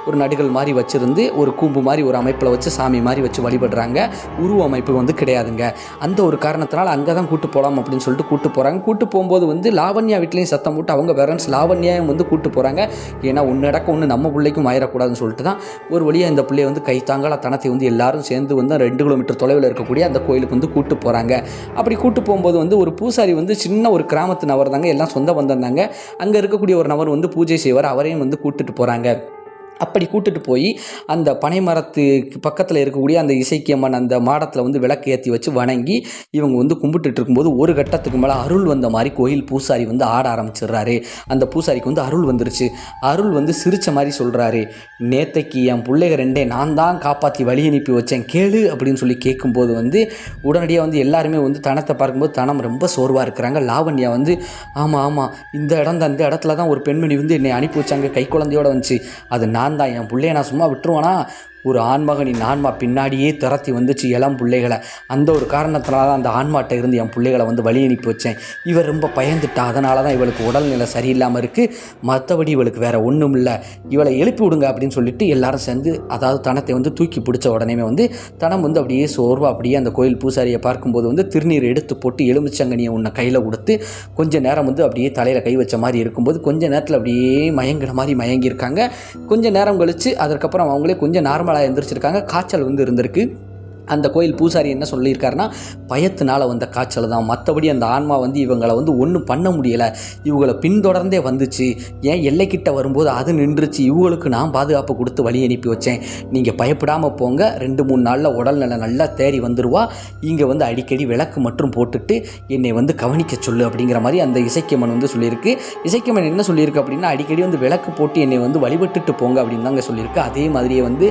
ஒரு நடுகள் மாதிரி வச்சுருந்து ஒரு கூம்பு மாதிரி ஒரு அமைப்பில் வச்சு சாமி மாதிரி வச்சு வழிபடுறாங்க. உருவ அமைப்பு வந்து கிடையாதுங்க. அந்த ஒரு காரணத்தினால் அங்கே தான் கூட்டு போகலாம் அப்படின்னு சொல்லிட்டு கூட்டு போகிறாங்க கூட்டு போகும்போது வந்து லாவண்யா வீட்லேயும் சத்தம் போட்டு அவங்க பேரண்ட்ஸ் லாவண்யாவும் வந்து கூட்டு போகிறாங்க ஏன்னா ஒன்று நடக்க ஒன்று நம்ம பிள்ளைக்கும் ஆயிடக்கூடாதுன்னு சொல்லிட்டு தான் ஒரு வழியாக இந்த பிள்ளைய வந்து கைத்தாங்கால தனத்தை வந்து எல்லாரும் சேர்ந்து வந்து ரெண்டு கிலோமீட்டர் தொலைவில் இருக்கக்கூடிய அந்த கோயிலுக்கு வந்து கூட்டு போகிறாங்க அப்படி கூட்டு போகும்போது வந்து ஒரு பூசாரி வந்து சின்ன ஒரு கிராமத்து நபர் தாங்க எல்லாம் சொந்த பந்தம் அங்கே இருக்கக்கூடிய ஒரு நபர் வந்து பூஜை செய்வார். அவரையும் வந்து கூட்டுட்டு போகிறாங்க அப்படி கூட்டிட்டு போய் அந்த பனை மரத்துக்கு பக்கத்தில் இருக்கக்கூடிய அந்த இசைக்கியம்மன் அந்த மாடத்தில் வந்து விளக்கு ஏற்றி வச்சு வணங்கி இவங்க வந்து கும்பிட்டுட்டு இருக்கும்போது ஒரு கட்டத்துக்கு மேலே அருள் வந்த மாதிரி கோயில் பூசாரி வந்து ஆட ஆரம்பிச்சிடுறாரு. அந்த பூசாரிக்கு வந்து அருள் வந்துருச்சு. அருள் வந்து சிரிச்ச மாதிரி சொல்கிறாரு நேத்தைக்கு என் பிள்ளைக ரெண்டே நான் தான் காப்பாற்றி வழி அனுப்பி வச்சேன். கேளு அப்படின்னு சொல்லி கேட்கும்போது வந்து உடனடியாக வந்து எல்லாருமே வந்து தனத்தை பார்க்கும்போது தனம் ரொம்ப சோர்வாக இருக்கிறாங்க. லாவண்யா வந்து ஆமாம் ஆமாம் இந்த இடம் தான் இந்த இடத்துல தான் ஒரு பெண்மணி வந்து என்னை அனுப்பி வச்சாங்க. கை குழந்தையோட வந்துச்சு. அது நான் தான் என் பிள்ளைய நான் சும்மா விட்டுருவானா? ஒரு ஆண்மகனின் ஆன்மா பின்னாடியே துரத்தி வந்துச்சு இளம் பிள்ளைகளை. அந்த ஒரு காரணத்தினால தான் அந்த ஆன்மாட்ட இருந்து என் பிள்ளைகளை வந்து வழி அனுப்பி வச்சேன். இவர் ரொம்ப பயந்துட்டா அதனால தான் இவளுக்கு உடல்நிலை சரியில்லாமல் இருக்குது மற்றபடி இவளுக்கு வேறு ஒன்றும் இல்லை. இவளை எழுப்பி விடுங்க அப்படின்னு சொல்லிட்டு எல்லாரும் சேர்ந்து அதாவது தனத்தை வந்து தூக்கி பிடிச்ச உடனே வந்து தனம் வந்து அப்படியே சோர்வாக அப்படியே அந்த கோயில் பூசாரியை பார்க்கும்போது வந்து திருநீர் எடுத்து போட்டு எலுமிச்சங்கனியை உன்னை கையில் கொடுத்து கொஞ்ச நேரம் வந்து அப்படியே தலையில் கை வச்ச மாதிரி இருக்கும்போது கொஞ்ச நேரத்தில் அப்படியே மயங்கிற மாதிரி மயங்கியிருக்காங்க. கொஞ்ச நேரம் கழித்து அதற்கப்புறம் அவங்களே கொஞ்சம் நார்மலாக எந்திரிச்சிருக்காங்க. காய்ச்சல் வந்து இருந்திருக்கு. அந்த கோயில் பூசாரி என்ன சொல்லியிருக்காருன்னா பயத்தினால் வந்த காய்ச்சல் தான். மற்றபடி அந்த ஆன்மா வந்து இவங்களை வந்து ஒன்றும் பண்ண முடியலை. இவங்களை பின்தொடர்ந்தே வந்துச்சு. ஏன் எல்லைக்கிட்ட வரும்போது அது நின்றுச்சு. இவங்களுக்கு நான் பாதுகாப்பு கொடுத்து வழி அனுப்பி வச்சேன். நீங்கள் பயப்படாமல் போங்க. ரெண்டு மூணு நாளில் உடல்நிலை நல்லா தேறி வந்துடுவா இங்கே வந்து அடிக்கடி விளக்கு மட்டும் போட்டுட்டு என்னை வந்து கவனிக்க சொல்லு அப்படிங்கிற மாதிரி அந்த இசைக்கம்மன் வந்து சொல்லியிருக்கு. இசைக்கம்மன் என்ன சொல்லியிருக்கு அப்படின்னா அடிக்கடி வந்து விளக்கு போட்டு என்னை வந்து வழிபட்டுட்டு போங்க அப்படின்னு தாங்க சொல்லியிருக்கு. அதே மாதிரியே வந்து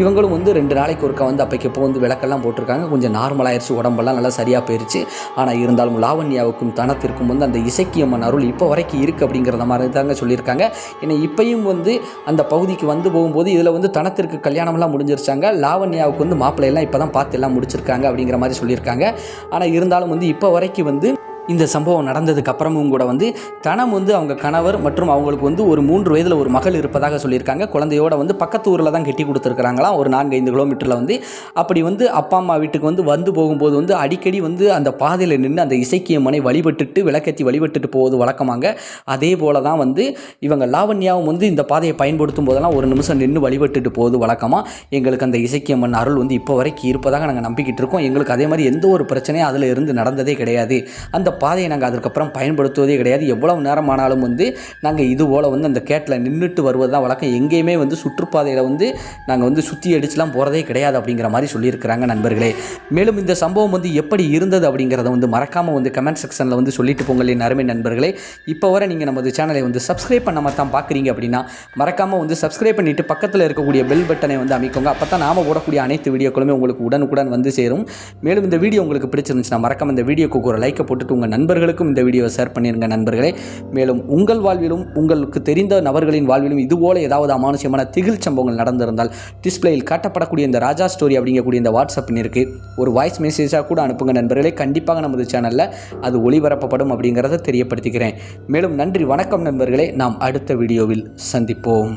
இவங்களும் வந்து ரெண்டு நாளைக்கு ஒருக்கா வந்து அப்பைக்கப்போ வந்து விளக்கு விளக்கெல்லாம் போட்டிருக்காங்க. கொஞ்சம் நார்மலாகிடுச்சு உடம்பெல்லாம் நல்லா சரியாக போயிருச்சு. ஆனால் இருந்தாலும் லாவண்யாவுக்கும் தனத்திற்கும் வந்து அந்த இசைக்கியம்மன் அருள் இப்போ வரைக்கும் இருக்குது அப்படிங்கிறத மாதிரி தாங்க சொல்லியிருக்காங்க. ஏன்னா இப்பையும் வந்து அந்த பகுதிக்கு வந்து போகும்போது இதில் வந்து தனத்திற்கு கல்யாணம்லாம் முடிஞ்சிருச்சாங்க. லாவண்யாவுக்கு வந்து மாப்பிள்ளையெல்லாம் இப்போ தான் பார்த்து எல்லாம் முடிச்சிருக்காங்க அப்படிங்கிற மாதிரி சொல்லியிருக்காங்க. ஆனால் இருந்தாலும் வந்து இப்போ வரைக்கும் வந்து இந்த சம்பவம் நடந்ததுக்கு அப்புறமும் கூட வந்து தனம் வந்து அவங்க கணவர் மற்றும் அவங்களுக்கு வந்து ஒரு மூன்று வயதில் ஒரு மகள் இருப்பதாக சொல்லியிருக்காங்க. குழந்தையோட வந்து பக்கத்து ஊரில் தான் கட்டி கொடுத்துருக்குறாங்களாம். ஒரு நான்கு ஐந்து கிலோமீட்டரில் வந்து அப்படி வந்து அப்பா அம்மா வீட்டுக்கு வந்து வந்து போகும்போது வந்து அடிக்கடி வந்து அந்த பாதையில் நின்று அந்த இசைக்கியம்மனை வழிபட்டுட்டு விளக்கத்தி வழிபட்டுட்டு போவது வழக்கமாங்க. அதே போல தான் வந்து இவங்க லாவண்யாவும் வந்து இந்த பாதையை பயன்படுத்தும் போதெல்லாம் ஒரு நிமிஷம் நின்று வழிபட்டுட்டு போவது வழக்கமாக எங்களுக்கு அந்த இசைக்கியம்மன் அருள் வந்து இப்போ வரைக்கும் இருப்பதாக நாங்கள் நம்பிக்கிட்டு இருக்கோம். எங்களுக்கு அதே மாதிரி எந்த ஒரு பிரச்சனையும் அதில் இருந்து நடந்ததே கிடையாது. அந்த பாதையை நாங்கள் அதுக்கப்புறம் பயன்படுத்துவதே கிடையாது. எவ்வளவு நேரம் ஆனாலும் வந்து நாங்கள் இது போல் வந்து அந்த கேட்டில் நின்றுட்டு வருவது தான் வழக்கம். எங்கேயுமே வந்து சுற்றுப்பாதையில் வந்து நாங்கள் வந்து சுற்றி அடிச்சுலாம் போகிறதே கிடையாது அப்படிங்கிற மாதிரி சொல்லியிருக்கிறாங்க நண்பர்களே. மேலும் இந்த சம்பவம் வந்து எப்படி இருந்தது அப்படிங்கிறத வந்து மறக்காமல் வந்து கமெண்ட் செக்ஷனில் வந்து சொல்லிட்டு போங்க என் அருமை நண்பர்களே. இப்போ வரை நீங்கள் நமது சேனலை வந்து சப்ஸ்கிரைப் பண்ணாம தான் பார்க்குறீங்க அப்படின்னா மறக்காமல் வந்து சப்ஸ்கிரைப் பண்ணிவிட்டு பக்கத்தில் இருக்கக்கூடிய பெல் பட்டனை வந்து அமைக்கோங்க. அப்போ தான் நாம போடக்கூடிய அனைத்து வீடியோக்களுமே உங்களுக்கு உடனுக்குடன் வந்து சேரும். மேலும் இந்த வீடியோ உங்களுக்கு பிடிச்சிருந்துச்சுன்னா மறக்காம இந்த வீடியோக்கு ஒரு லைக்கை போட்டுட்டு உங்கள் நண்பர்களுக்கும் இந்த வீடியோவை ஷேர் பண்ணிருங்க நண்பர்களே. மேலும் உங்கள் வாழ்விலும் உங்களுக்கு தெரிந்த நபர்களின் வாழ்விலும் இதுபோல ஏதாவது அமானுஷ்யமான திகில் சம்பவங்கள் நடந்திருந்தால் டிஸ்பிளேயில் காட்டப்படக்கூடிய இந்த ராஜா ஸ்டோரி அப்படிங்கக்கூடிய இந்த வாட்ஸ்அப் இருக்குது ஒரு வாய்ஸ் மெசேஜாக கூட அனுப்புங்க நண்பர்களே. கண்டிப்பாக நமது சேனலில் அது ஒளிபரப்பப்படும் அப்படிங்கிறத தெரியப்படுத்திக்கிறேன். மேலும் நன்றி வணக்கம் நண்பர்களே. நாம் அடுத்த வீடியோவில் சந்திப்போம்.